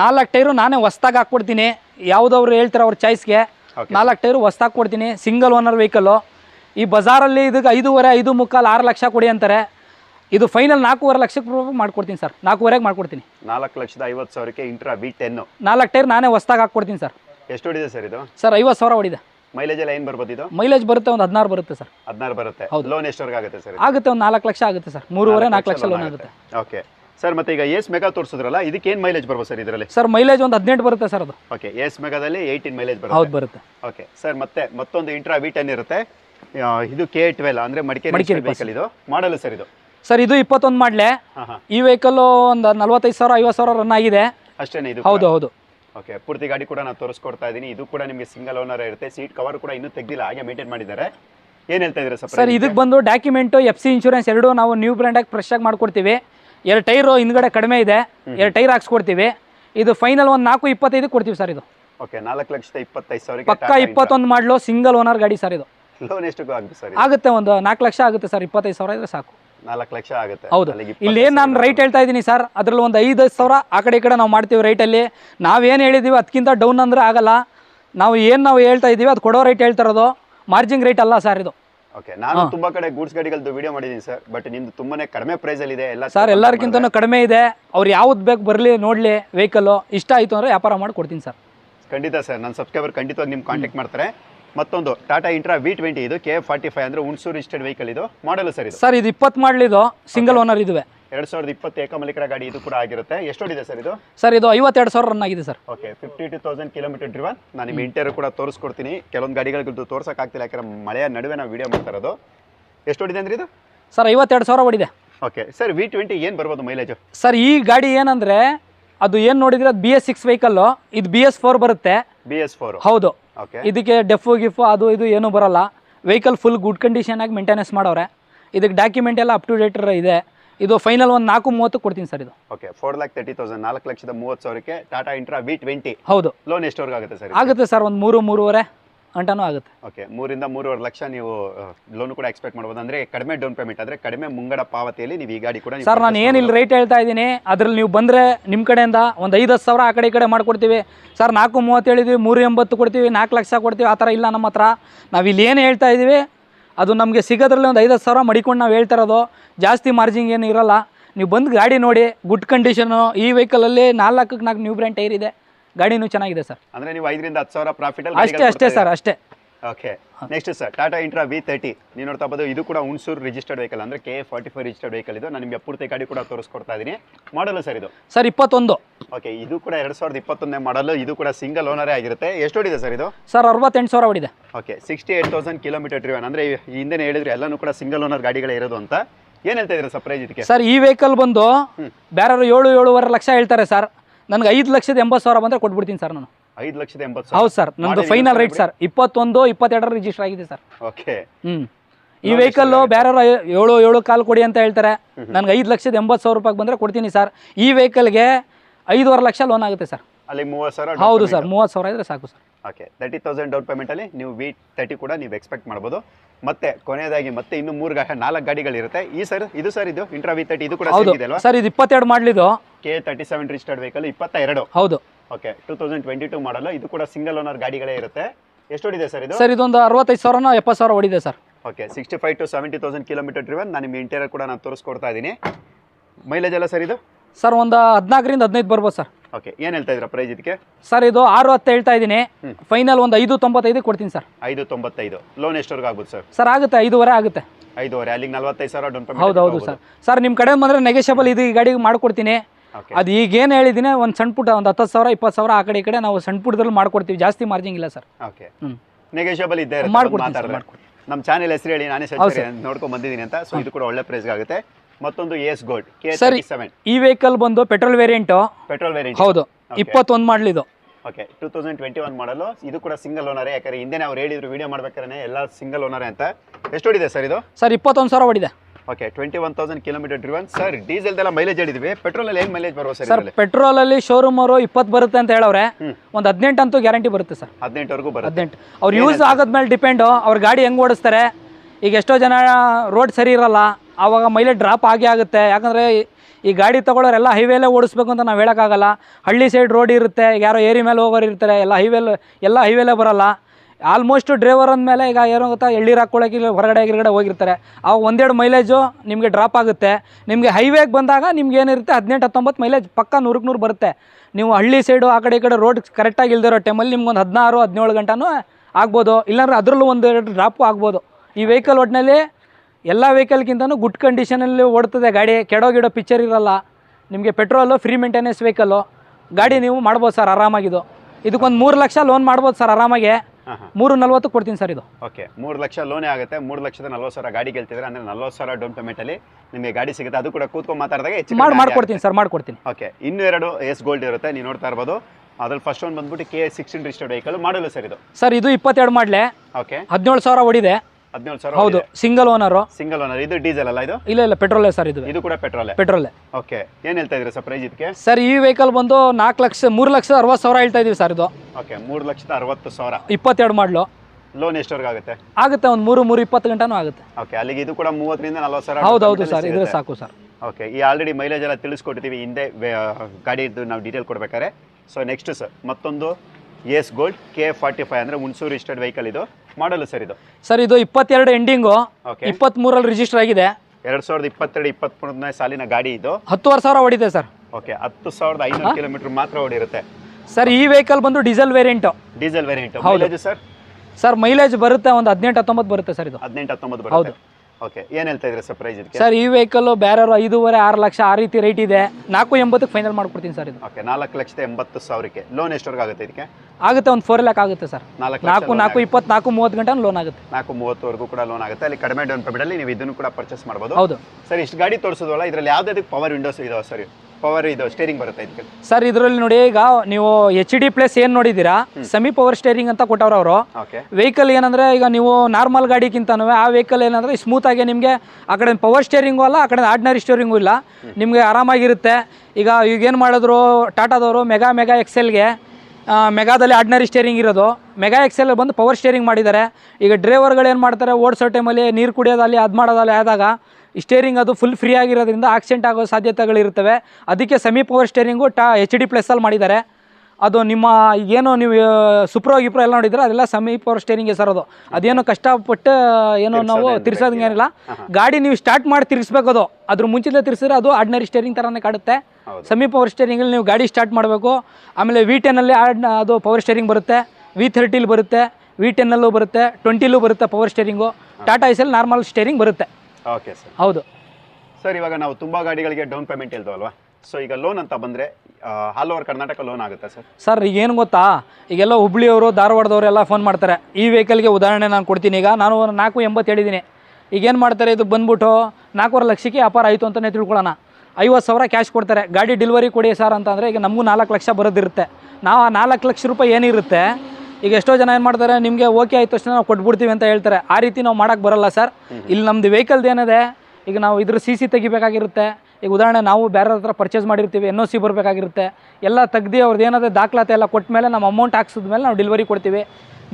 ನಾಲ್ಕು ಟೈರು ನಾನೇ ಹೊಸ್ದಾಗಿ ಹಾಕ್ಕೊಡ್ತೀನಿ ಯಾವುದವ್ರು ಹೇಳ್ತಾರೆ ಅವ್ರ ಚಾಯ್ಸ್ಗೆ. ನಾಲ್ಕು ಟೈರು ಹೊಸ್ದಾಗಿ ಕೊಡ್ತೀನಿ ಸಿಂಗಲ್ ಓನರ್ ವೆಹಿಕಲ್ಲು ಈ ಬಜಾರಲ್ಲಿ ಇದಕ್ಕೆ ಐದೂವರೆ ಐದು ಮುಕ್ಕಾಲು ಆರು ಲಕ್ಷ ಕೊಡಿ ಅಂತಾರೆ. ಇದು ಫೈನಲ್ ನಾಲ್ಕೂವರೆ ಲಕ್ಷಕ್ಕೆ ಮಾಡ್ಕೊಡ್ತೀನಿ ಸರ್. ನಾಲ್ಕೂವರೆಗೆ ಮಾಡ್ಕೊಡ್ತೀನಿ. ನಾಲ್ಕು ಲಕ್ಷದ ಐವತ್ತು ಸಾವಿರಕ್ಕೆ ಇಂಟ್ರಾ ಬಿ ಟೆನ್ ನಾಲ್ಕು ಟೈರ್ ನಾನೇ ಹೊಸ್ದಾಗಿ ಹಾಕ್ಕೊಡ್ತೀನಿ ಸರ್. ಎಷ್ಟು ಹೊಡಿದೆ ಸರ್ ಇದು? ಸರ್ ಐವತ್ತು ಸಾವಿರ ಹೊಡಿದೆ ಮೈಲೇಜ್ ಎಲ್ಲ ಏನು ಬರ್ಬೋದು ಇದು? ಮೈಲೇಜ್ ಬರುತ್ತೆ ಒಂದು ಹದಿನಾರು ಬರುತ್ತೆ ಸರ್. ಹದಿನಾರು ಬರುತ್ತೆ. ಲೋನ್ ಎಷ್ಟವರೆಗೆ ಆಗುತ್ತೆ ಸರ್ ಆಗುತ್ತೆ ಒಂದು ನಾಲ್ಕು ಲಕ್ಷ ಆಗುತ್ತೆ ಸರ್. ಮೂರುವರೆ ನಾಲ್ಕು ಲಕ್ಷ ಲೋನ್ ಆಗುತ್ತೆ. ಓಕೆ ಸರ್ ಮತ್ತೆ ಈಗ ಎಸ್ ಮೆಗಾ ತೋರಿಸಿದ್ರಲ್ಲ ಇದಕ್ಕೆ ಏನು ಮೈಲೇಜ್ ಬರ್ಬೋದು ಸರ್ ಇದರಲ್ಲಿ? ಸರ್ ಮೈಲೇಜ್ ಒಂದು ಹದಿನೆಂಟು ಬರುತ್ತೆ ಸರ್ ಅದು. ಓಕೆ ಎಸ್ ಮೆಗಾದಲ್ಲಿ ಏಯ್ಟೀನ್ ಮೈಲೇಜ್ ಬರುತ್ತೆ. ಹೌದು ಬರುತ್ತೆ. ಓಕೆ ಸರ್ ಮತ್ತೆ ಮತ್ತೊಂದು ಇಂಟ್ರಾ ವಿ ಟೆನ್ ಇರುತ್ತೆ. ಇದು ಕೆ ಟ್ವೆಲ್ ಅಂದ್ರೆ ಮಡಿಕೇರಿ ವೆಹಿಕಲ್ ಇದು. ಮಾಡಲ್ಲ ಸರ್ ಇದು. ಸರ್ ಇದು ಇಪ್ಪತ್ತೊಂದು ಮಾಡಲೆ. ಈ ವೆಹಿಕಲ್ ಒಂದು ನಲ್ವತ್ತೈದು ಸಾವಿರ ಐವತ್ತು ಸಾವಿರ ರನ್ ಆಗಿದೆ. ಅಷ್ಟೇನೆ ಇದು? ಹೌದು ಹೌದು. ಓಕೆ ಪೂರ್ತಿ ಗಾಡಿ ಕೂಡ ನಾನು ತೋರಿಸ್ಕೊಡ್ತಾ ಇದ್ದೀನಿ. ಇದು ಕೂಡ ನಿಮಗೆ ಸಿಂಗಲ್ ಓನರ್ ಇರುತ್ತೆ. ಸೀಟ್ ಕವರ್ ಕೂಡ ಇನ್ನೂ ತೆಗ್ದಿಲ್ಲ ಹಾಗೆ ಮೇಂಟೈನ್ ಮಾಡಿದ್ದಾರೆ. ಏನು ಹೇಳ್ತಾ ಇದ್ದಾರೆ ಸರ್ ಸರ್ ಇದಕ್ಕೆ ಬಂದು ಡಾಕ್ಯುಮೆಂಟು ಎಫ್ ಸಿ ಇನ್ಶೂರೆನ್ಸ್ ಎರಡು ನಾವು ನ್ಯೂ ಬ್ರ್ಯಾಂಡಾಗಿ ಫ್ರೆಶ್ ಆಗಿ ಮಾಡ್ಕೊಡ್ತೀವಿ. ಎರಡು ಟೈರು ಹಿಂದ್ಗಡೆ ಕಡಿಮೆ ಇದೆ. ಎರಡು ಟೈರ್ ಹಾಕ್ಸ್ಕೊಡ್ತೀವಿ. ಇದು ಫೈನಲ್ ಒಂದು ನಾಲ್ಕು ಇಪ್ಪತ್ತೈದು ಕೊಡ್ತೀವಿ ಸರ್ ಇದು. ಓಕೆ ನಾಲ್ಕು ಲಕ್ಷದ ಇಪ್ಪತ್ತೈದು ಪಕ್ಕ ಸಾವಿರಕ್ಕೆ ಇಪ್ಪತ್ತೊಂದು ಮಾಡಲು ಸಿಂಗಲ್ ಓನರ್ ಗಾಡಿ ಸರ್ ಇದು. ಲೋನ್ ಎಷ್ಟು ಆಗುತ್ತೆ ಸರ್ ಆಗುತ್ತೆ ಒಂದು ನಾಲ್ಕು ಲಕ್ಷ ಆಗುತ್ತೆ ಸರ್ ಇಪ್ಪತ್ತೈದು ಸಾವಿರ ಇದ್ರೆ ಸಾಕು. ನಾಲ್ಕು ಲಕ್ಷ ಆಗುತ್ತೆ ಹೌದು. ಇಲ್ಲಿ ಏನು ನಾನು ರೈಟ್ ಹೇಳ್ತಾ ಇದ್ದೀನಿ ಸರ್ ಅದ್ರಲ್ಲಿ ಒಂದು ಐದು ಸಾವಿರ ಆ ಕಡೆ ಈ ಕಡೆ ನಾವು ಮಾಡ್ತೀವಿ ರೈಟಲ್ಲಿ ನಾವೇನು ಹೇಳಿದ್ದೀವಿ ಅದಕ್ಕಿಂತ ಡೌನ್ ಅಂದರೆ ಆಗಲ್ಲ. ನಾವು ಏನು ನಾವು ಹೇಳ್ತಾ ಇದ್ದೀವಿ ಅದು ಕೊಡೋ ರೈಟ್ ಹೇಳ್ತಾ ಇರೋದು. ಮಾರ್ಜಿಂಗ್ ರೇಟ್ ಅಲ್ಲ ಸರ್ ಇದು. ಓಕೆ ನಾನು ತುಂಬಾ ಕಡೆ ಗೂಡ್ಸ್ ಗಾಡಿಗಳದ್ದು ವಿಡಿಯೋ ಮಾಡಿದ್ದೀನಿ ಸರ್ ಬಟ್ ನಿಮ್ದು ತುಂಬಾನೇ ಕಡಿಮೆ ಪ್ರೈಸ್ ಅಲ್ಲಿ ಇದೆ ಎಲ್ಲ ಸರ್ ಎಲ್ಲರಿಗಿಂತ ಕಡಿಮೆ ಇದೆ. ಅವ್ರು ಯಾವ್ದು ಬೇಕು ಬರಲಿ ನೋಡಲಿ ವೆಹಿಕಲ್ಲು ಇಷ್ಟ ಆಯಿತು ಅಂದರೆ ವ್ಯಾಪಾರ ಮಾಡಿ ಕೊಡ್ತೀನಿ ಸರ್ ಖಂಡಿತ ಸರ್ ನನ್ನ ಸಬ್ಸ್ಕ್ರೈಬರ್ ಖಂಡಿತವಾಗಿ ನಿಮ್ಗೆ ಕಾಂಟ್ಯಾಕ್ಟ್ ಮಾಡ್ತಾರೆ. ಮತ್ತೊಂದು ಟಾಟಾ ಇಂಟ್ರಾ ವಿ ಟ್ವೆಂಟಿ ಇದು ಕೆ ಫಾರ್ಟಿ ಫೈವ್ ಅಂದ್ರೆ ಹುಣಸೂರು ರಿಜಿಸ್ಟರ್ಡ್ ವೆಹಿಕಲ್ ಇದು. ಮಾಡಲು ಸರ್ ಇದು? ಸರ್ ಇದು ಇಪ್ಪತ್ತು ಮಾಡಲಿದು ಸಿಂಗಲ್ ಓನರ್ ಇದುವೆ. ಎರಡ್ ಸಾವಿರದ ಇಪ್ಪತ್ತು ಏಕಮಲಿಕರ ಗಾಡಿ ಇದು ಕೂಡ ಆಗಿರುತ್ತೆ. ಎಷ್ಟು ಹೊಡಿದೆ ಸರ್ ಇದು? ಸರ್ ಇದು ಐವತ್ತೆರಡು ಸಾವಿರ ರನ್ ಆಗಿದೆ sir. Okay fifty two thousand kilometre driven ನಾನು ನಿಮ್ಮ ಇಂಟೀರಿಯರ್ ಕೂಡ ತೋರಿಸ್ಕೊಡ್ತೀನಿ. ಕೆಲವೊಂದು ಗಾಡಿಗಳಿಗೂ ತೋರ್ಸಕ್ಕೆ ಆಗ್ತಿಲ್ಲ ಯಾಕಂದ್ರೆ ಮಳೆಯ ನಡುವೆ ನಾವು ವಿಡಿಯೋ ಮಾಡ್ತಾ ಇರೋದು. ಎಷ್ಟು ಹೊಡಿದೆ ಅಂದ್ರೆ ಇದು? ಸರ್ ಐವತ್ತೆರಡು ಸಾವಿರ ಓಡಿದೆ. ಓಕೆ ಸರ್ ವಿ ಟ್ವೆಂಟಿ ಏನು ಬರ್ಬೋದು ಮೈಲೇಜು ಸರ್ ಈ ಗಾಡಿ ಏನಂದರೆ ಅದು ಏನು ನೋಡಿದ್ರೆ ಅದು ಬಿ ಎಸ್ ಸಿಕ್ಸ್ ವೆಹಿಕಲ್ ಇದು ಬಿ ಎಸ್ ಫೋರ್ ಬರುತ್ತೆ. ಬಿ ಎಸ್ ಫೋರ್ ಹೌದು. ಓಕೆ ಇದಕ್ಕೆ ಡೆಫು ಗಿಫು ಅದು ಇದು ಏನೂ ಬರಲ್ಲ. ವೆಹಿಕಲ್ ಫುಲ್ ಗುಡ್ ಕಂಡೀಷನ್ ಆಗಿ ಮೇಂಟೆನೆನ್ಸ್ ಮಾಡವ್ರೆ ಇದಕ್ಕೆ ಡಾಕ್ಯುಮೆಂಟ್ ಎಲ್ಲ ಅಪ್ ಟು ಡೇಟ್ ಇದೆ. ಇದು ಫೈನಲ್ ಒಂದು ನಾಲ್ಕು ಮೂವತ್ತು ಕೊಡ್ತೀನಿ ಸರ್ ಇದು. Okay four lakh thirty thousand ನಾಲ್ಕು ಲಕ್ಷದ ಮೂವತ್ತು ಸಾವಿರಕ್ಕೆ ಟಾಟಾ ಇಂಟ್ರಾ ವಿ ಟ್ವೆಂಟಿ ಹೌದು. ಲೋನ್ ಎಷ್ಟು ಆಗುತ್ತೆ ಸರ್ ಆಗುತ್ತೆ ಸರ್ ಒಂದು ಮೂರು ಮೂರುವರೆ. ಗಂಟನೂ ಆಗುತ್ತೆ. ಓಕೆ ಮೂರಿಂದ ಮೂರುವರೆ ಲಕ್ಷ ನೀವು ಲೋನ್ ಕೂಡ ಎಕ್ಸ್ಪೆಕ್ಟ್ ಮಾಡಬಹುದು ಅಂದ್ರೆ ಕಡಿಮೆ ಡೌನ್ ಪೇಮೆಂಟ್ ಆದ್ರೆ ಕಡಿಮೆ ಮುಂಗಡ ಪಾವತಿಯಲ್ಲಿ ನೀವು ಈ ಗಾಡಿ ಕೂಡ ಸರ್ ನಾನು ಏನಿಲ್ಲ ರೇಟ್ ಹೇಳ್ತಾ ಇದ್ದೀನಿ ಅದ್ರಲ್ಲಿ ನೀವು ಬಂದರೆ ನಿಮ್ಮ ಕಡೆಯಿಂದ ಒಂದು ಐದು ಹತ್ತು ಸಾವಿರ ಆ ಕಡೆ ಈ ಕಡೆ ಮಾಡ್ಕೊಡ್ತೀವಿ. ಸರ್ ನಾಲ್ಕು ಮೂವತ್ತು ಹೇಳಿದ್ವಿ ಮೂರು ಎಂಬತ್ತು ಕೊಡ್ತೀವಿ ನಾಲ್ಕು ಲಕ್ಷ ಕೊಡ್ತೀವಿ ಆ ಥರ ಇಲ್ಲ ನಮ್ಮ ಹತ್ರ. ನಾವು ಇಲ್ಲಿ ಏನು ಹೇಳ್ತಾ ಇದ್ದೀವಿ ಅದು ನಮಗೆ ಸಿಗೋದ್ರಲ್ಲಿ ಒಂದು ಐದು ಸಾವಿರ ಮಡಿಕೊಂಡು ನಾವು ಹೇಳ್ತಾ ಇರೋದು. ಜಾಸ್ತಿ ಮಾರ್ಜಿಂಗ್ ಏನು ಇರೋಲ್ಲ. ನೀವು ಬಂದು ಗಾಡಿ ನೋಡಿ ಗುಡ್ ಕಂಡೀಷನು ಈ ವೆಹಿಕಲಲ್ಲಿ ನಾಲ್ಕಕ್ಕೆ ನಾಲ್ಕು ನ್ಯೂ ಬ್ರ್ಯಾಂಡ್ ಟೈರ್ ಇದೆ. ಗಾಡಿನೂ ಚೆನ್ನಾಗಿದೆ ಸರ್. ಅಂದ್ರೆ ನೀವು ಐದರಿಂದ ಹತ್ತು ಸಾವಿರ ಪ್ರಾಫಿಟ್ ಅಷ್ಟೇ ಅಷ್ಟೇ ಸರ್ ಅಷ್ಟೇ. Okay next sir Tata Intra V thirty ನೀವು ನೋಡ್ತಾ ಬೋದು ಇದು ಕೂಡ ಹುಣಸೂರು ರಿಜಿಸ್ಟರ್ಡ್ ವೆಹಿಕಲ್ ಅಂದ್ರೆ K forty five registered vehicle ಇದು. ನಾನು ನಿಮಗೆ ಪೂರ್ತಿ ಗಾಡಿ ಕೂಡ ತೋರಿಸ್ಕೊಡ್ತಾ ಇದ್ದೀನಿ. ಮಾಡಲು ಸರ್ ಇದು? ಸರ್ ಇಪ್ಪತ್ತೊಂದು. ಓಕೆ ಇದು ಕೂಡ ಎರಡು ಸಾವಿರದ ಇಪ್ಪತ್ತೊಂದನೇ ಮಾಡಲು ಇದು ಕೂಡ ಸಿಂಗಲ್ ಓನರೇ ಆಗಿರುತ್ತೆ. ಎಷ್ಟು ಓಡಿದೆ ಸರ್ ಇದು? ಸರ್ ಅರವತ್ತೆಂಟು ಸಾವಿರ ಓಡಿದೆ. Okay sixty eight thousand kilometre driven ಅಂದರೆ ಹಿಂದೆ ಹೇಳಿದ್ರೆ ಎಲ್ಲನೂ ಕೂಡ ಸಿಂಗಲ್ ಓನರ್ ಗಾಡಿಗಳೇ ಇರೋದು ಅಂತ. ಏನು ಹೇಳ್ತಾ ಇದ್ದೀರಾ ಸರ್ ಪ್ರೈಸ್ ಇದಕ್ಕೆ? ಸರ್ ಈ ವೆಹಿಕಲ್ ಬಂದು ಬೇರೆಯವರು ಏಳು ಏಳುವರೆ ಲಕ್ಷ ಹೇಳ್ತಾರೆ ಸರ್. ನನಗೆ ಐದು ಲಕ್ಷದ ಎಂಬತ್ತು ಸಾವಿರ ಬಂದರೆ ಕೊಟ್ಬಿಡ್ತೀನಿ ಸರ್ ನಾನು. ಐದು ಲಕ್ಷದ ಎಂಬತ್ತು ಹೌದು ಸರ್ ನಮ್ಮದು ಫೈನಲ್ ರೇಟ್ ಸರ್ ಇಪ್ಪತ್ತೊಂದು ಇಪ್ಪತ್ತೆರಡರ ರಿಜಿಸ್ಟರ್ ಆಗಿದೆ ಸರ್. ಓಕೆ ಹ್ಞೂ ಈ ವೆಹಿಕಲ್ಲು ಬೇರೆಯವರು ಏಳು ಏಳು ಕಾಲು ಕೊಡಿ ಅಂತ ಹೇಳ್ತಾರೆ. ನನಗೆ ಐದು ಲಕ್ಷದ ಎಂಬತ್ತು ಸಾವಿರ ರೂಪಾಯಿಗೆ ಬಂದರೆ ಕೊಡ್ತೀನಿ ಸರ್. ಈ ವೆಹಿಕಲ್ಗೆ ಐದೂವರೆ ಲಕ್ಷ ಲೋನ್ ಆಗುತ್ತೆ ಸರ್. ಅಲ್ಲಿ ಮೂವತ್ತು ಸಾವಿರ ಹೌದು ಸರ್ ಮೂವತ್ತು ಸಾವಿರ ಇದ್ರೆ ಸಾಕು sir. Okay thirty thousand down ಪೇಮೆಂಟಲ್ಲಿ ನೀವು ವಿ ತರ್ಟಿ ಕೂಡ ನೀವು ಎಕ್ಸ್ಪೆಕ್ಟ್ ಮಾಡ್ಬೋದು. ಮತ್ತೆ ಕೊನೆಯದಾಗಿ ಮತ್ತೆ ಇನ್ನು ಮೂರು ಗಾಡಿ ನಾಲ್ಕು ಗಾಡಿಗಳಿರುತ್ತೆ. ಈ ಸರ್ ಇದು ಸರ್ ಇದು ಇಂಟ್ರಾ ವಿ ತರ್ಟಿ ಇದು ಕೂಡ ಸಿಗಿದೆ ಇದೆ ಅಲ್ವಾ? ಸರ್ ಇದು ಇಪ್ಪತ್ತೆರಡು ಮಾಡಲಿದ್ದು K thirty seven registered vehicle ಇಪ್ಪತ್ತ ಎರಡು ಹೌದು. Okay two thousand twenty two ಮಾಡಲು ಇದು ಕೂಡ ಸಿಂಗಲ್ ಓನರ್ ಗಾಡಿಗಳೇ ಇರುತ್ತೆ. ಎಷ್ಟು ಹೊಡಿದೆ ಸರ್ ಇದು? ಸರ್ ಇದೊಂದು ಅರವತ್ತೈದು ಸಾವಿರನೋ ಎಪ್ಪತ್ತು ಸಾವಿರ ಹೊಡಿದೆ sir okay sixty five to seventy thousand kilometre driven ನಾನು ನಿಮ್ಮ ಇಂಟೀರಿಯರ್ ಕೂಡ ನಾನು ತೋರಿಸ್ಕೊಡ್ತಾ ಇದ್ದೀನಿ. ಮೈಲೇಜ್ ಎಲ್ಲ ಸರ್ ಇದು? ಸರ್ ಒಂದು ಹದಿನಾಲ್ಕರಿಂದ ಹದಿನೈದು ಬರ್ಬೋದು ಸರ್ ಓಕೆ ಏನು ಹೇಳ್ತಾ ಇದ್ದೀರಾ ಪ್ರೈಸ್ ಇದಕ್ಕೆ? ಸರ್ ಇದು ಆರು ಹತ್ತು ಹೇಳ್ತಾ ಇದ್ದೀನಿ. ಫೈನಲ್ ಒಂದು ಐದು ತೊಂಬತ್ತೈದು ಕೊಡ್ತೀನಿ ಸರ್ ಐದು ತೊಂಬತ್ತೈದು. ಲೋನ್ ಎಷ್ಟವರೆಗೂ ಆಗುತ್ತೆ ಸರ್ ಸರ್ ಆಗುತ್ತೆ ಐದುವರೆ ಆಗುತ್ತೆ. ಐದುವರೆ ಅಲ್ಲಿ ನಲ್ವತ್ತೈದು ಸಾವಿರ ಡೌನ್ ಹೌದು ಹೌದು ಸರ್ ಸರ್ ನಿಮ್ಮ ಕಡೆ ಬಂದ್ರೆ ನೆಗೆಷಬಲ್ ಇದು ಈ ಗಾಡಿಗೆ ಮಾಡ್ಕೊಡ್ತೀನಿ. ಅದು ಈಗೇನು ಹೇಳಿದ್ದೀನಿ ಒಂದು ಸಣ್ಣ ಪುಟ್ಟ ಒಂದು ಹತ್ತು ಸಾವಿರ ಇಪ್ಪತ್ತು ಸಾವಿರ ಆ ಕಡೆ ಈ ಕಡೆ ನಾವು ಸಣ್ಣ ಪುಟ್ಟದಲ್ಲಿ ಮಾಡ್ಕೊಡ್ತೀವಿ. ಜಾಸ್ತಿ ಮಾರ್ಜಿಂಗ್ ಇಲ್ಲ ಸರ್ ಓಕೆ. ನೆಗೆಷಬಲ್ ಇದ್ದೇ ಮಾಡ್ಕೊಡ್ತೀನಿ ನಮ್ಮ ಚಾನೆಲ್ ಹೆಸರು ಹೇಳಿ ನಾನೇ ಸರ್ ನೋಡ್ಕೊಂಡು ಬಂದಿದ್ದೀನಿ ಅಂತ. ಸೊ ಇದು ಕೂಡ ಒಳ್ಳೆ ಪ್ರೈಸ್ ಆಗುತ್ತೆ. ಮತ್ತೊಂದು ಎಸ್ ಗೋಲ್ಡ್ ಕೆ ಸರಿ. ಸೆವೆನ್ ಈ ವೆಹಿಕಲ್ ಬಂದು ಪೆಟ್ರೋಲ್ ವೇರಿಯಂಟ್ ಪೆಟ್ರೋಲ್ ವೇರಿಯಂಟ್ ಹೌದು ಇಪ್ಪತ್ತೊಂದು ಇದು. Okay two thousand twenty one ಮಾಡಲು ಇದು ಕೂಡ ಸಿಂಗಲ್ ಓನರ್ ಯಾಕಂದ್ರೆ ಹಿಂದೆ ಅವ್ರು ಹೇಳಿದ್ರು ವಿಡಿಯೋ ಮಾಡ್ಬೇಕಾದ್ರೆ ಎಲ್ಲ ಸಿಂಗಲ್ ಓನರ್ ಅಂತ. ಎಷ್ಟು ಹೊಡಿದೆ ಸರ್ ಇದು? ಸರ್ ಇಪ್ಪತ್ತೊಂದು ಸಾವಿರ ಹೊಡಿದೆ okay twenty one thousand kilometre driven sir ಡೀಸೆಲ್ದೆಲ್ಲ mileage ಹೇಳಿದ್ವಿ. ಪೆಟ್ರೋಲಲ್ಲಿ ಏನು ಮೈಲೇಜ್ ಬರುವ ಸರ್ ಸರ್ ಅಲ್ಲಿ ಪೆಟ್ರೋಲಲ್ಲಿ ಶೋರೂಮ್ ಅವರು ಇಪ್ಪತ್ತು ಬರುತ್ತೆ ಅಂತ ಹೇಳವ್ರೆ. ಒಂದು ಹದಿನೆಂಟು ಅಂತೂ ಗ್ಯಾರಂಟಿ ಬರುತ್ತೆ ಸರ್. ಹದಿನೆಂಟವರೆಗೂ ಬರುತ್ತೆ. ಹದಿನೆಂಟು. ಅವ್ರು ಯೂಸ್ ಆಗೋದ್ಮೇಲೆ ಡಿಪೆಂಡು ಅವ್ರ ಗಾಡಿ ಹೆಂಗೆ ಓಡಿಸ್ತಾರೆ? ಈಗ ಎಷ್ಟೋ ಜನ ರೋಡ್ ಸರಿ ಇರಲ್ಲ. ಆವಾಗ ಮೈಲೇಜ್ ಡ್ರಾಪ್ ಆಗೇ ಆಗುತ್ತೆ. ಯಾಕಂದರೆ ಈ ಗಾಡಿ ತೊಗೊಳೋರೆಲ್ಲ ಹೈವೇಲೇ ಓಡಿಸ್ಬೇಕು ಅಂತ ನಾವು ಹೇಳೋಕ್ಕಾಗಲ್ಲ. ಹಳ್ಳಿ ಸೈಡ್ ರೋಡ್ ಇರುತ್ತೆ, ಯಾರೋ ಏರಿ ಮೇಲೆ ಹೋಗೋರು ಇರ್ತಾರೆ, ಎಲ್ಲ ಹೈವೇಲ್ ಎಲ್ಲ ಹೈವೇಲೇ ಬರೋಲ್ಲ. ಆಲ್ಮೋಸ್ಟ್ ಡ್ರೈವರ್ ಅಂದಮೇಲೆ ಈಗ ಏನೋ ಗೊತ್ತಾ ಎಳ್ಳೀರು ಹಾಕ್ಕೊಳ್ಳೋಕೆ ಹೊರಗಡೆ ಗಿರಗಡೆ ಹೋಗಿರ್ತಾರೆ. ಆವಾಗ ಒಂದೆರಡು ಮೈಲೇಜು ನಿಮಗೆ ಡ್ರಾಪ್ ಆಗುತ್ತೆ. ನಿಮಗೆ ಹೈವೇಗೆ ಬಂದಾಗ ನಿಮ್ಗೆ ಏನಿರುತ್ತೆ, ಹದಿನೆಂಟು, ಹತ್ತೊಂಬತ್ತು ಮೈಲೇಜ್ ಪಕ್ಕ ನೂರಕ್ಕೆ ನೂರು ಬರುತ್ತೆ. ನೀವು ಹಳ್ಳಿ ಸೈಡು ಆ ಕಡೆ ಈ ಕಡೆ ರೋಡ್ ಕರೆಕ್ಟಾಗಿ ಇಲ್ದಿರೋ ಟೈಮಲ್ಲಿ ನಿಮ್ಗೆ ಒಂದು ಹದಿನಾರು, ಹದಿನೇಳು ಗಂಟೆನೂ ಆಗ್ಬೋದು. ಇಲ್ಲಾಂದ್ರೆ ಅದರಲ್ಲೂ ಒಂದೆರಡು ಡ್ರಾಪು ಆಗ್ಬೋದು. ಈ ವೆಹಿಕಲ್ ಒಟ್ಟಿನಲ್ಲಿ ಎಲ್ಲ ವೆಹಿಕಲ್ಗಿಂತನೂ ಗುಡ್ ಕಂಡೀಷನಲ್ಲಿ ಓಡ್ತದೆ ಗಾಡಿ ಕೆಡೋಗಿಡೋ ಪಿಕ್ಚರ್ ಇರಲ್ಲ. ನಿಮಗೆ ಪೆಟ್ರೋಲು ಫ್ರೀ ಮೇಂಟೆನೆನ್ಸ್ ವೆಹಿಕಲ್ಲು ಗಾಡಿ ನೀವು ಮಾಡ್ಬೋದು ಸರ್ ಆರಾಮಾಗಿದು ಇದಕ್ಕೊಂದು ಮೂರು ಲಕ್ಷ ಲೋನ್ ಮಾಡ್ಬೋದು ಸರ್ ಆರಾಮಾಗಿ. ಮೂರು ನಲ್ವತ್ತು ಕೊಡ್ತೀನಿ ಸರ್ ಇದು. ಓಕೆ ಮೂರು ಲಕ್ಷ ಲೋನೇ ಆಗುತ್ತೆ ಮೂರು ಲಕ್ಷದ ನಲ್ವತ್ತು ಸಾವಿರ ಗಾಡಿ ಗೆಲ್ತಿದ್ರೆ ಅಂದರೆ ನಲ್ವತ್ತು ಸಾವಿರ ಡೌನ್ ಪೇಮೆಂಟಲ್ಲಿ ನಿಮಗೆ ಗಾಡಿ ಸಿಗುತ್ತೆ ಅದು ಕೂಡ ಕೂತ್ಕೊಂಡು ಮಾತಾಡಿದಾಗ ಹೆಚ್ಚು ಮಾಡಿ ಮಾಡ್ಕೊಡ್ತೀನಿ ಸರ್ ಮಾಡ್ಕೊಡ್ತೀನಿ. ಓಕೆ ಇನ್ನೂ ಎರಡು ಎಸ್ ಗೋಲ್ಡ್ ಇರುತ್ತೆ ನೀವು ನೋಡ್ತಾ ಇರ್ಬೋದು. ಅದ್ರಲ್ಲಿ ಫಸ್ಟ್ ಒಂದು ಬಂದ್ಬಿಟ್ಟು ಕೆ ಸಿಕ್ಸ್ಟೀನ್ ರಿಜಿಸ್ಟರ್ಡ್ ವೆಹಿಕಲ್ ಮಾಡಲು ಸರ್ ಇದು. ಸರ್ ಇದು ಇಪ್ಪತ್ತೆರಡು ಮಾಡಲೆ. ಓಕೆ. ಹದಿನೇಳು ಸಾವಿರ ಹೊಡಿದೆ ಹದಿನೇಳು ಸಾವಿರ ಹೌದು ಸಿಂಗಲ್ ಓನರ್ ಸಿಂಗಲ್ ಓನರ್ ಇದು ಡೀಸೆಲ್ ಅಲ್ಲ ಇದು? ಇಲ್ಲ ಇಲ್ಲ ಪೆಟ್ರೋಲೇ ಸರ್ ಇದು. ಇದು ಕೂಡ ಪೆಟ್ರೋಲ್ ಪೆಟ್ರೋಲ್ ಓಕೆ ಏನು ಹೇಳ್ತಾ ಇದ್ದೀರಾ ಸರ್ ಪ್ರೈಸ್ ಇದಕ್ಕೆ? ಸರ್ ಈ ವೆಹಿಕಲ್ ಬಂದು ನಾಲ್ಕು ಲಕ್ಷ ಮೂರು ಲಕ್ಷದ ಅರವತ್ತು ಸಾವಿರ ಹೇಳ್ತಾ ಇದೀವಿ ಸರ್ ಇದು. ಓಕೆ ಮೂರು ಲಕ್ಷದ ಅರವತ್ತು ಸಾವಿರ. ಇಪ್ಪತ್ತೆರಡು ಮಾಡಲು ಲೋನ್ ಎಷ್ಟವರೆಗೆ ಆಗುತ್ತೆ? ಆಗುತ್ತೆ ಒಂದು ಮೂರು ಮೂರು ಇಪ್ಪತ್ತು ಗಂಟೆನೂ ಆಗುತ್ತೆ. ಓಕೆ ಅಲ್ಲಿಗೆ ಇದು ಕೂಡ ಮೂವತ್ತರಿಂದ ನಲ್ವತ್ತು ಸಾವಿರ ಹೌದು ಹೌದು ಸರ್ ಇದ್ರೆ ಸಾಕು ಸರ್ ಓಕೆ ಈ ಆಲ್ರೆಡಿ ಮೈಲೇಜ್ ಎಲ್ಲ ತಿಳಿಸ್ಕೊಟ್ಟಿದ್ದೀವಿ ಹಿಂದೆ ಗಾಡಿ ಗಾಡಿದು ನಾವು ಡೀಟೇಲ್ ಕೊಡ್ಬೇಕಾದ್ರೆ. ಸೊ ನೆಕ್ಸ್ಟ್ ಸರ್ ಮತ್ತೊಂದು Ace Gold K forty five ಅಂದ್ರೆ ಹುಣಸೂರು ರಿಜಿಸ್ಟರ್ಡ್ ವೆಹಿಕಲ್ ಇದು. ಮಾಡಲು ಸರ್ ಇದು? ಸರ್ ಇದು ಇಪ್ಪತ್ತೆರಡು ಎಂಡಿಂಗು ಓಕೆ ಇಪ್ಪತ್ತ್ಮೂರಲ್ಲಿ ರಿಜಿಸ್ಟರ್ ಆಗಿದೆ. ಎರಡು ಸಾವಿರದ ಇಪ್ಪತ್ತೆರಡು ಇಪ್ಪತ್ತ್ಮೂರನೇ ಸಾಲಿನ ಗಾಡಿ ಇದು. ಹತ್ತುವರೆ ಸಾವಿರ ಹೊಡಿದೆ ಸರ್. ಓಕೆ ಹತ್ತು ಸಾವಿರದ ಐನೂರು ಕಿಲೋಮೀಟರ್ ಮಾತ್ರ ಹೊಡಿರುತ್ತೆ ಸರ್ ಈ ವೆಹಿಕಲ್ ಬಂದು ಡೀಸೆಲ್ ವೇರಿಯಂಟ್ ಡೀಸೆಲ್ ವೇರಿಯಂಟ್ ಹೌದು. ಸರ್? ಸರ್ ಮೈಲೇಜ್ ಬರುತ್ತೆ ಒಂದು ಹದಿನೆಂಟು ಹತ್ತೊಂಬತ್ತು ಬರುತ್ತೆ ಸರ್ ಇದು. ಹದಿನೆಂಟು ಹತ್ತೊಂಬತ್ತು ಬರುತ್ತೆ. ಓಕೆ ಏನು ಹೇಳ್ತಾ ಇದ್ದೀರಾ ಸರ್ ಪ್ರೈಸ್ ಇದಕ್ಕೆ? ಸರ್ ಈ ವೆಹಿಕಲ್ ಬೇರೆ ಐದೂವರೆ ಆರು ಲಕ್ಷ ಆ ರೀತಿ ರೇಟ್ ಇದೆ. ನಾಲ್ಕು ಎಂಬತ್ತಕ್ಕೆ ಫೈನಲ್ ಮಾಡ್ಕೊಡ್ತೀನಿ ಸರ್ ಇದು. ಓಕೆ ನಾಲ್ಕು ಲಕ್ಷದ ಎಂಬತ್ತು ಸಾವಿರಕ್ಕೆ. ಲೋನ್ ಎಷ್ಟವರೆಗೆ ಆಗುತ್ತೆ ಇದಕ್ಕೆ? ಆಗುತ್ತೆ ಒಂದು ಫೋರ್ ಲ್ಯಾಕ್ ಆಗುತ್ತೆ ಸರ್. ನಾಲ್ಕು ನಾಲ್ಕು ನಾಲ್ಕು ಇಪ್ಪತ್ತು ನಾಲ್ಕು ಮೂವತ್ತು ಗಂಟೆ ಲೋನ್ ಆಗುತ್ತೆ. ನಾಲ್ಕು ಮೂವತ್ತುವರೆಗೂ ಕೂಡ ಲೋನ್ ಆಗುತ್ತೆ. ಅಲ್ಲಿ ಕಡಿಮೆ ಡೌನ್ ಪೇಮೆಂಟಲ್ಲಿ ನೀವು ಇದನ್ನು ಕೂಡ ಪರ್ಚೇಸ್ ಮಾಡ್ಬೋದು. ಹೌದು. ಸರ್ ಇಷ್ಟು ಗಾಡಿ ತೋರಿಸೋದಲ್ಲ ಇದರಲ್ಲಿ ಯಾವ್ದಾದಕ್ಕೆ ಪವರ್ ವಿಂಡೋಸ್ ಇದಾವೆ ಸರ್? ಪವರ್ ಇದು ಸ್ಟೇರಿಂಗ್ ಬರುತ್ತೆ ಇದಕ್ಕೆ. ಸರ್ ಇದರಲ್ಲಿ ನೋಡಿ ಈಗ ನೀವು ಎಚ್ ಡಿ ಪ್ಲಸ್ ಏನು ನೋಡಿದೀರಾ ಸೆಮಿ ಪವರ್ ಸ್ಟೇರಿಂಗ್ ಅಂತ ಕೊಟ್ಟವ್ರ ಅವರು. ವೆಹಿಕಲ್ ಏನಂದ್ರೆ ಈಗ ನೀವು ನಾರ್ಮಲ್ ಗಾಡಿಗಿಂತನೂ ಆ ವೆಹಿಕಲ್ ಏನಂದ್ರೆ ಸ್ಮೂತ್ ಆಗಿ ನಿಮಗೆ ಆ ಕಡೆ ಪವರ್ ಸ್ಟೇರಿಂಗು ಅಲ್ಲ ಆ ಕಡೆ ಆರ್ಡಿನರಿ ಸ್ಟೇರಿಂಗು ಇಲ್ಲ. ನಿಮಗೆ ಆರಾಮಾಗಿರುತ್ತೆ. ಈಗ ಈಗೇನು ಮಾಡಿದ್ರು ಟಾಟಾದವರು ಮೆಗಾ ಮೆಗಾ ಎಕ್ಸೆಲ್ಗೆ ಮೆಗಾದಲ್ಲಿ ಆರ್ಡಿನರಿ ಸ್ಟೇರಿಂಗ್ ಇರೋದು. ಮೆಗಾ ಎಕ್ಸೆಲ್ ಬಂದು ಪವರ್ ಸ್ಟೇರಿಂಗ್ ಮಾಡಿದ್ದಾರೆ. ಈಗ ಡ್ರೈವರ್ಗಳು ಏನು ಮಾಡ್ತಾರೆ? ಓಡಿಸೋ ಟೈಮಲ್ಲಿ ನೀರು ಕುಡಿಯೋದಲ್ಲಿ ಅದು ಮಾಡೋದಲ್ಲಿ ಆದಾಗ ಸ್ಟೇರಿಂಗ್ ಅದು ಫುಲ್ ಫ್ರೀ ಆಗಿರೋದ್ರಿಂದ ಆಕ್ಸಿಡೆಂಟ್ ಆಗೋ ಸಾಧ್ಯತೆಗಳಿರ್ತವೆ ಅದಕ್ಕೆ ಸೆಮಿ ಪವರ್ ಸ್ಟೇರಿಂಗು ಟಾ ಎಚ್ ಡಿ ಪ್ಲಸ್ಸಲ್ಲಿ ಮಾಡಿದ್ದಾರೆ. ಅದು ನಿಮ್ಮ ಏನು ನೀವು ಸುಪ್ರೋ ಗಿಪ್ರೋ ಎಲ್ಲ ನೋಡಿದ್ರೆ ಅದೆಲ್ಲ ಸಮೀಪ ಪವರ್ ಸ್ಟೇರಿಂಗ್ ಸರ್ ಅದು ಅದೇನು ಕಷ್ಟಪಟ್ಟು ಏನೋ ನಾವು ತಿರ್ಸೋದಂಗೇನಿಲ್ಲ. ಗಾಡಿ ನೀವು ಸ್ಟಾರ್ಟ್ ಮಾಡಿ ತಿರ್ಗಿಸ್ಬೇಕು ಅದು. ಅದ್ರ ಮುಂಚಿತ ತಿರ್ಸಿದ್ರೆ ಅದು ಆರ್ಡಿನರಿ ಸ್ಟೇರಿಂಗ್ ಥರನೇ ಕಾಡುತ್ತೆ. ಸೆಮಿ ಪವರ್ ಸ್ಟೇರಿಂಗಲ್ಲಿ ನೀವು ಗಾಡಿ ಸ್ಟಾರ್ಟ್ ಮಾಡಬೇಕು. ಆಮೇಲೆ ವಿ ಟೆನ್ನಲ್ಲಿ ಆಡ್ ಅದು ಪವರ್ ಸ್ಟೇರಿಂಗ್ ಬರುತ್ತೆ. ವಿ ಥರ್ಟಿಲಿ ಬರುತ್ತೆ. ವಿ ಟೆನ್ನಲ್ಲೂ ಬರುತ್ತೆ. ಟ್ವೆಂಟಿಲೂ ಬರುತ್ತೆ ಪವರ್ ಸ್ಟೇರಿಂಗು ಟಾಟಾ ಐಸಲ್ಲಿ ನಾರ್ಮಲ್ ಸ್ಟೇರಿಂಗ್ ಬರುತ್ತೆ. ಓಕೆ ಸರ್ ಹೌದು. ಸರ್ ಇವಾಗ ನಾವು ತುಂಬ ಗಾಡಿಗಳಿಗೆ ಡೌನ್ ಪೇಮೆಂಟ್ ಹೇಳ್ದವಲ್ವಾ ಸೊ ಈಗ ಲೋನ್ ಅಂತ ಬಂದರೆ ಆಲ್ ಓವರ್ ಕರ್ನಾಟಕ ಲೋನ್ ಆಗುತ್ತೆ ಸರ್ ಸರ್ ಈಗ ಏನು ಗೊತ್ತಾ? ಈಗೆಲ್ಲ ಹುಬ್ಳಿಯವರು ಧಾರವಾಡದವರು ಎಲ್ಲ ಫೋನ್ ಮಾಡ್ತಾರೆ. ಈ ವೆಹಿಕಲ್ಗೆ ಉದಾಹರಣೆ ನಾನು ಕೊಡ್ತೀನಿ ಈಗ. ನಾನು ನಾಲ್ಕು ಎಂಬತ್ತು ಹೇಳಿದ್ದೀನಿ. ಈಗೇನು ಮಾಡ್ತಾರೆ ಇದು ಬಂದ್ಬಿಟ್ಟು ನಾಲ್ಕೂವರೆ ಲಕ್ಷಕ್ಕೆ ಅಪಾರ ಆಯಿತು ಅಂತಲೇ ತಿಳ್ಕೊಳ್ಳೋಣ. ಐವತ್ತು ಸಾವಿರ ಕ್ಯಾಶ್ ಕೊಡ್ತಾರೆ. ಗಾಡಿ ಡೆಲಿವರಿ ಕೊಡಿ ಸರ್ ಅಂತಂದರೆ ಈಗ ನಮಗೂ ನಾಲ್ಕು ಲಕ್ಷ ಬರೋದಿರುತ್ತೆ. ನಾವು ಆ ನಾಲ್ಕು ಲಕ್ಷ ರೂಪಾಯಿ ಏನಿರುತ್ತೆ ಈಗ ಎಷ್ಟೋ ಜನ ಏನು ಮಾಡ್ತಾರೆ ನಿಮಗೆ ಓಕೆ ಆಯ್ತು ತಕ್ಷಣ ನಾವು ಕೊಟ್ಬಿಡ್ತೀವಿ ಅಂತ ಹೇಳ್ತಾರೆ. ಆ ರೀತಿ ನಾವು ಮಾಡೋಕ್ಕೆ ಬರಲ್ಲ ಸರ್ ಇಲ್ಲಿ ನಮ್ದು ವೆಹಿಕಲ್ದು ಏನಿದೆ ಈಗ ನಾವು ಇದ್ರ ಸಿ ಸಿ ತೆಗಿಬೇಕಾಗಿರುತ್ತೆ. ಈಗ ಉದಾಹರಣೆ ನಾವು ಬೇರೆ ಹತ್ರ ಪರ್ಚೇಸ್ ಮಾಡಿರ್ತೀವಿ ಎನ್ ಒ ಸಿ ಬರಬೇಕಾಗಿರುತ್ತೆ. ಎಲ್ಲ ತೆಗ್ದು ಅವ್ರದ್ದು ಏನಾದರೂ ದಾಖಲಾತಿ ಎಲ್ಲ ಕೊಟ್ಟ ಮೇಲೆ ನಮ್ಮ ಅಮೌಂಟ್ ಹಾಕ್ಸಿದ ಮೇಲೆ ನಾವು ಡೆಲಿವರಿ ಕೊಡ್ತೀವಿ.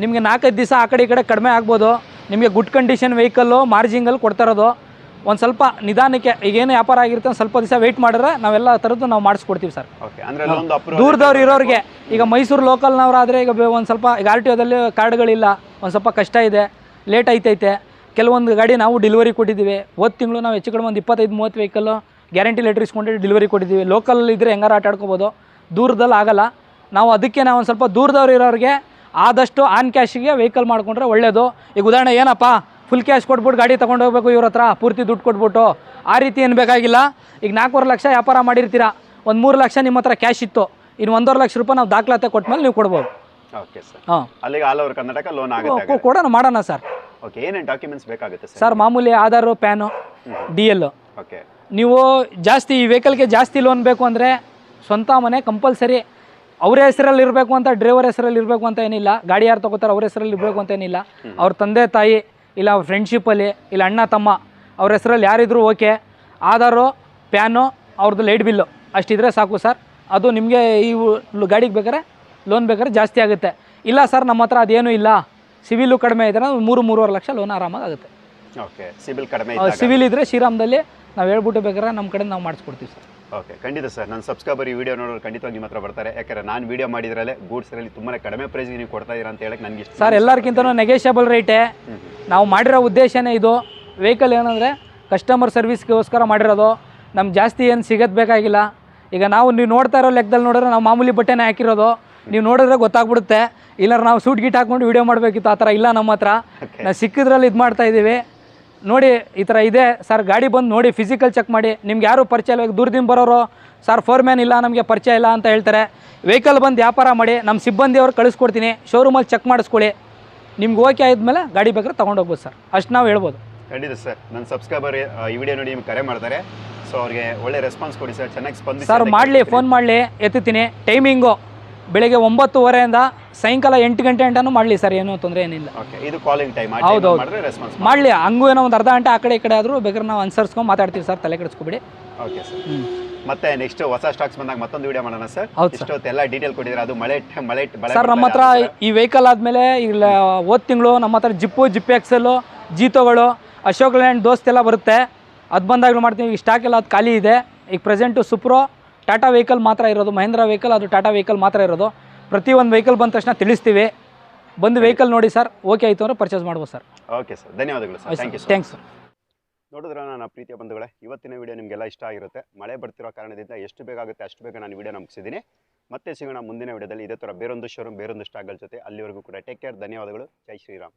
ನಿಮಗೆ ನಾಲ್ಕೈದು ದಿವಸ ಆ ಕಡೆ ಈ ಕಡೆ ಕಡಿಮೆ ಆಗ್ಬೋದು. ನಿಮಗೆ ಗುಡ್ ಕಂಡೀಷನ್ ವೆಹಿಕಲ್ಲು ಮಾರ್ಜಿಂಗಲ್ಲಿ ಕೊಡ್ತಾ ಇರೋದು. ಒಂದು ಸ್ವಲ್ಪ ನಿಧಾನಕ್ಕೆ ಈಗೇನು ವ್ಯಾಪಾರ ಆಗಿರುತ್ತೆ ಒಂದು ಸ್ವಲ್ಪ ದಿವಸ ವೆಯ್ಟ್ ಮಾಡಿದ್ರೆ ನಾವೆಲ್ಲ ಥರದ್ದು ನಾವು ಮಾಡಿಸ್ಕೊಡ್ತೀವಿ ಸರ್. ದೂರದವ್ರು ಇರೋರಿಗೆ ಈಗ ಮೈಸೂರು ಲೋಕಲ್ನವರಾದರೆ ಈಗ ಒಂದು ಸ್ವಲ್ಪ ಈಗ ಆರ್ ಟಿ ಒದಲ್ಲಿ ಕಾರ್ಡ್ಗಳಿಲ್ಲ ಒಂದು ಸ್ವಲ್ಪ ಕಷ್ಟ ಇದೆ ಲೇಟ್ ಐತೈತೆ ಕೆಲವೊಂದು ಗಾಡಿ ನಾವು ಡೆಲಿವರಿ ಕೊಟ್ಟಿದ್ದೀವಿ ಹೋದ ತಿಂಗಳು ನಾವು ಹೆಚ್ಚು ಕಡಿಮೆ ಒಂದು ಇಪ್ಪತ್ತೈದು ಮೂವತ್ತು ವೆಹಿಕಲ್ಲು ಗ್ಯಾರಂಟಿ ಲೆಟ್ರ್ ಇಸ್ಕೊಂಡು ಡೆಲಿವರಿ ಕೊಟ್ಟಿದ್ದೀವಿ. ಲೋಕಲ್ ಇದ್ದರೆ ಹೆಂಗಾರ ಆಟ ಆಡ್ಕೋಬೋದು ದೂರದಲ್ಲಿ ಆಗಲ್ಲ. ನಾವು ಅದಕ್ಕೆ ನಾವು ಒಂದು ಸ್ವಲ್ಪ ದೂರದವ್ರು ಇರೋರಿಗೆ ಆದಷ್ಟು ಆನ್ ಕ್ಯಾಶಿಗೆ ವೆಹಿಕಲ್ ಮಾಡಿಕೊಂಡ್ರೆ ಒಳ್ಳೆಯದು ಈಗ ಉದಾಹರಣೆ ಏನಪ್ಪ ಫುಲ್ ಕ್ಯಾಶ್ ಕೊಟ್ಬಿಟ್ಟು ಗಾಡಿ ತೊಗೊಂಡು ಹೋಗ್ಬೇಕು ಇವ್ರ ಹತ್ರ ಪೂರ್ತಿ ದುಡ್ಡು ಕೊಟ್ಬಿಟ್ಟು. ಆ ರೀತಿ ಏನು ಬೇಕಾಗಿಲ್ಲ. ಈಗ ನಾಲ್ಕೂವರೆ ಲಕ್ಷ ವ್ಯಾಪಾರ ಮಾಡಿರ್ತೀರಾ? ಒಂದು ಮೂರು ಲಕ್ಷ ನಿಮ್ಮ ಹತ್ರ ಕ್ಯಾಶ್ ಇತ್ತು. ಇನ್ನು ಒಂದೂವರೆ ಲಕ್ಷ ರೂಪಾಯಿ ನಾವು ದಾಖಲಾತಿ ಕೊಟ್ಮೇಲೆ ನೀವು ಕೊಡ್ಬೋದು. ಓಕೆ ಸರ್ ಹಾಂ. ಅಲ್ಲಿಗೆ ಆಲ್ ಓವರ್ ಕರ್ನಾಟಕ ಲೋನ್ ಆಗುತ್ತೆ ಕೊಡೋಣ ಮಾಡೋಣ ಸರ್ ಓಕೆ ಏನೇನು ಡಾಕ್ಯುಮೆಂಟ್ಸ್ ಬೇಕಾಗುತ್ತೆ ಸರ್ ಸರ್ ಮಾಮೂಲಿ Aadhaar PAN D L okay ನೀವು ಜಾಸ್ತಿ ಈ ವೆಹಿಕಲ್ಗೆ ಜಾಸ್ತಿ ಲೋನ್ ಬೇಕು ಅಂದರೆ ಸ್ವಂತ ಮನೆ ಕಂಪಲ್ಸರಿ ಅವರ ಹೆಸರಲ್ಲಿ ಇರಬೇಕು ಅಂತ ಡ್ರೈವರ್ ಹೆಸರಲ್ಲಿ ಇರಬೇಕು ಅಂತ ಏನಿಲ್ಲ. ಗಾಡಿ ಯಾರು ತಗೋತಾರೆ ಅವ್ರ ಹೆಸರಲ್ಲಿ ಇರಬೇಕು ಅಂತ ಏನಿಲ್ಲ. ಅವ್ರ ತಂದೆ ತಾಯಿ ಇಲ್ಲ ಅವ್ರ ಫ್ರೆಂಡ್ಶಿಪ್ಪಲ್ಲಿ ಇಲ್ಲ ಅಣ್ಣ ತಮ್ಮ ಅವ್ರ ಹೆಸರಲ್ಲಿ ಯಾರಿದ್ರು ಓಕೆ ಆಧಾರು ಪ್ಯಾನು ಅವ್ರದ್ದು ಲೈಟ್ ಬಿಲ್ಲು ಅಷ್ಟಿದ್ರೆ ಸಾಕು ಸರ್ ಅದು ನಿಮಗೆ ಈ ಗಾಡಿಗೆ ಬೇಕಾದ್ರೆ ಲೋನ್ ಬೇಕಾದ್ರೆ ಜಾಸ್ತಿ ಆಗುತ್ತೆ. ಇಲ್ಲ ಸರ್ ನಮ್ಮ ಹತ್ರ ಅದೇನೂ ಇಲ್ಲ. ಸಿವಿಲು ಕಡಿಮೆ ಇದ್ರೆ ಮೂರು ಮೂರುವರೆ ಲಕ್ಷ ಲೋನ್ ಆರಾಮಾಗಿ ಆಗುತ್ತೆ. ಓಕೆ ಸಿವಿಲ್ ಕಡಿಮೆ ಸಿವಿಲ್ ಇದ್ದರೆ ಶ್ರೀರಾಮದಲ್ಲಿ ನಾವು ಹೇಳ್ಬಿಟ್ಟು ಬೇಕಾದ್ರೆ ನಮ್ಮ ಕಡೆ ನಾವು ಮಾಡಿಸ್ಕೊಡ್ತೀವಿ ಸರ್ ಓಕೆ ಖಂಡಿತ ಸರ್. ನನ್ನ ಸಬ್ಸ್ಕ್ರೈಬರ್ ಈ ವಿಡಿಯೋ ನೋಡೋರು ಖಂಡಿತವಾಗಿ ನಿಮ್ಮ ಹತ್ರ ಬರ್ತಾರೆ. ಯಾಕಂದ್ರೆ ನಾನು ವಿಡಿಯೋ ಮಾಡಿದ್ರಲ್ಲೇ ಗೂಡ್ಸ್ರಲ್ಲಿ ತುಂಬಾ ಕಡಿಮೆ ಪ್ರೈಸ್ಗೆ ನೀವು ಕೊಡ್ತಾ ಇದ್ದೀರಾ ಅಂತ ಹೇಳಕ್ಕೆ ನನಗೆ ಇಷ್ಟ ಸರ್ ಎಲ್ಲರಿಗಿಂತನೂ ನೆಗೆಷಿಯಬಲ್ ರೇಟೇ ನಾವು ಮಾಡಿರೋ ಉದ್ದೇಶನೇ ಇದು. ವೆಹಿಕಲ್ ಏನಂದರೆ ಕಸ್ಟಮರ್ ಸರ್ವಿಸ್ಗೋಸ್ಕರ ಮಾಡಿರೋದು. ನಮ್ಗೆ ಜಾಸ್ತಿ ಏನು ಸಿಗೋದು ಬೇಕಾಗಿಲ್ಲ. ಈಗ ನಾವು ನೀವು ನೋಡ್ತಾ ಇರೋ ಲೆಕ್ಕದಲ್ಲಿ ನೋಡಿದ್ರೆ ನಾವು ಮಾಮೂಲಿ ಬಟ್ಟೆನೇ ಹಾಕಿರೋದು. ನೀವು ನೋಡಿದ್ರೆ ಗೊತ್ತಾಗ್ಬಿಡುತ್ತೆ. ಇಲ್ಲಾರ ನಾವು ಸೂಟ್ ಗೀಟ್ ಹಾಕ್ಕೊಂಡು ವೀಡಿಯೋ ಮಾಡಬೇಕಿತ್ತು. ಆ ಥರ ಇಲ್ಲ ನಮ್ಮ ಹತ್ರ. ನಾವು ಸಿಕ್ಕಿದ್ರಲ್ಲಿ ಇದು ಮಾಡ್ತಾ ಇದ್ದೀವಿ. ನೋಡಿ ಈ ಥರ ಇದೆ. ಸರ್ ಗಾಡಿ ಬಂದು ನೋಡಿ ಫಿಸಿಕಲ್ ಚೆಕ್ ಮಾಡಿ. ನಿಮ್ಗೆ ಯಾರು ಪರಿಚಯ ಇಲ್ಲ ದೂರದಿಂದ ಬರೋರು ಸರ್ ಫೋರ್ ಮ್ಯಾನ್ ಇಲ್ಲ ನಮಗೆ ಪರಿಚಯ ಇಲ್ಲ ಅಂತ ಹೇಳ್ತಾರೆ. ವೆಹಿಕಲ್ ಬಂದು ವ್ಯಾಪಾರ ಮಾಡಿ ನಮ್ಮ ಸಿಬ್ಬಂದಿಯವ್ರು ಕಳಿಸ್ಕೊಡ್ತೀನಿ ಶೋರೂಮಲ್ಲಿ ಚೆಕ್ ಮಾಡಿಸ್ಕೊಳ್ಳಿ. ನಿಮ್ಗೆ ಓಕೆ ಆದಮೇಲೆ ಗಾಡಿ ಬೇಕಾದ್ರೆ ತೊಗೊಂಡು ಹೋಗ್ಬೋದು ಸರ್. ಅಷ್ಟು ನಾವು ಹೇಳ್ಬೋದು. ಖಂಡಿತ ಸರ್. ನನ್ನ ಸಬ್ಸ್ಕ್ರೈಬರ್ ಈ ವಿಡಿಯೋ ನೋಡಿ ನಿಮ್ಗೆ ಕರೆ ಮಾಡ್ತಾರೆ. ಸೊ ಅವ್ರಿಗೆ ಒಳ್ಳೆ ರೆಸ್ಪಾನ್ಸ್ ಕೊಡಿ ಸರ್. ಚೆನ್ನಾಗಿ ಸ್ಪಂದಿಸಿ ಸರ್ ಮಾಡಲಿ ಫೋನ್ ಮಾಡಲಿ ಎತ್ತುತ್ತೀನಿ. ಟೈಮಿಂಗು ಬೆಳಿಗ್ಗೆ ಒಂಬತ್ತುವರೆಯಿಂದ ಸಾಯಂಕಾಲ ಎಂಟು ಗಂಟೆ ಗಂಟನೂ ಮಾಡಲಿ ಸರ್ ಏನೂ ತೊಂದರೆ ಏನಿಲ್ಲ. ಓಕೆ ಇದು ಕಾಲಿಂಗ್ ಟೈಮ್ ಆ ಹೌದು, ಟೈಮ್ ಹೌದು. ಮಾಡಿದ್ರೆ ರೆಸ್ಪಾನ್ಸ್ ಮಾಡಲಿ ಹಂಗೂ ಏನೋ ಒಂದು ಅರ್ಧ ಗಂಟೆ ಆ ಕಡೆ ಈ ಕಡೆ ಆದರೂ ಬೇಕಾದ್ರೆ ನಾವು ಅನ್ಸರ್ಸ್ಕೊಂಡು ಮಾತಾಡ್ತೀವಿ ಸರ್ ತಲೆ ಕೆಡಿಸ್ಕೊಬಿಡಿ. ಓಕೆ ಸರ್ ಹ್ಞೂ ಮತ್ತೆ ನೆಕ್ಸ್ಟ್ ಹೊಸ ಸ್ಟಾಕ್ಸ್ ಬಂದಾಗ ಮತ್ತೊಂದು ವಿಡಿಯೋ ಮಾಡೋಣ ಸರ್ ಹೌದು ಸರ್. ಇಷ್ಟೊತ್ತೆಲ್ಲ ಡೀಟೇಲ್ ಕೊಟ್ಟಿದ್ರೆ ಅದು ಮಳೆ ಮಳೆ ಮಳೆ ಸರ್ ನಮ್ಮ ಹತ್ರ ಈ ವೆಹಿಕಲ್ ಆದಮೇಲೆ ಇಲ್ಲ ಹೋದ ತಿಂಗಳು ನಮ್ಮ ಹತ್ರ ಜಿಪ್ಪು ಜಿಪ್ ಎಕ್ಸೆಲ್ಲು ಜೀತೋಗಳು ಅಶೋಕ್ ಲ್ಯಾಂಡ್ ದೋಸ್ತೆಲ್ಲ ಬರುತ್ತೆ. ಅದು ಬಂದಾಗಲೂ ಮಾಡ್ತೀವಿ ಈಗ ಸ್ಟಾಕ್ ಎಲ್ಲ ಅದು ಖಾಲಿ ಇದೆ. ಈಗ ಪ್ರೆಸೆಂಟು ಸುಪ್ರೋ ಟಾಟಾ ವೆಹಿಕಲ್ ಮಾತ್ರ ಇರೋದು ಮಹೇಂದ್ರ ವೆಹಿಕಲ್ ಅದು ಟಾಟಾ ವೆಹಿಕಲ್ ಮಾತ್ರ ಇರೋದು. ಪ್ರತಿ ಒಂದು ವೆಹಿಕಲ್ ಬಂದ ತಕ್ಷಣ ತಿಳಿಸ್ತೀವಿ. ಬಂದು ವೆಹಿಕಲ್ ನೋಡಿ ಸರ್ ಓಕೆ ಆಯಿತು ಅಂದರೆ ಪರ್ಚೇಸ್ ಮಾಡ್ಬೋದು ಸರ್. ಓಕೆ ಸರ್ ಧನ್ಯವಾದಗಳು sir. Thank you thanks sir ನೋಡಿದ್ರೆ ನನ್ನ ಪ್ರೀತಿಯ ಬಂಧುಗಳೇ ಇವತ್ತಿನ ವಿಡಿಯೋ ನಿಮಗೆಲ್ಲ ಇಷ್ಟ ಆಗಿರುತ್ತೆ. ಮಳೆ ಬರ್ತಿರೋ ಕಾರಣದಿಂದ ಎಷ್ಟು ಬೇಗ ಆಗುತ್ತೆ ಅಷ್ಟು ಬೇಗ ನಾನು ವಿಡಿಯೋ ನಂಬಿಸಿದ್ದೀನಿ ಮತ್ತೆ ಸಿಗೋಣ ಮುಂದಿನ ವಿಡಿಯೋದಲ್ಲಿ ಇದೇ ಥರ ಬೇರೊಂದು ಶೋರೂಮ್ ಬೇರೊಂದು ಸ್ಟಾಗಲ್ ಜೊತೆ. ಅಲ್ಲಿವರೆಗೂ ಕೂಡ ಟೇಕ್ ಕೇರ್ ಧನ್ಯವಾದಗಳು. ಜೈ ಶ್ರೀರಾಮ್.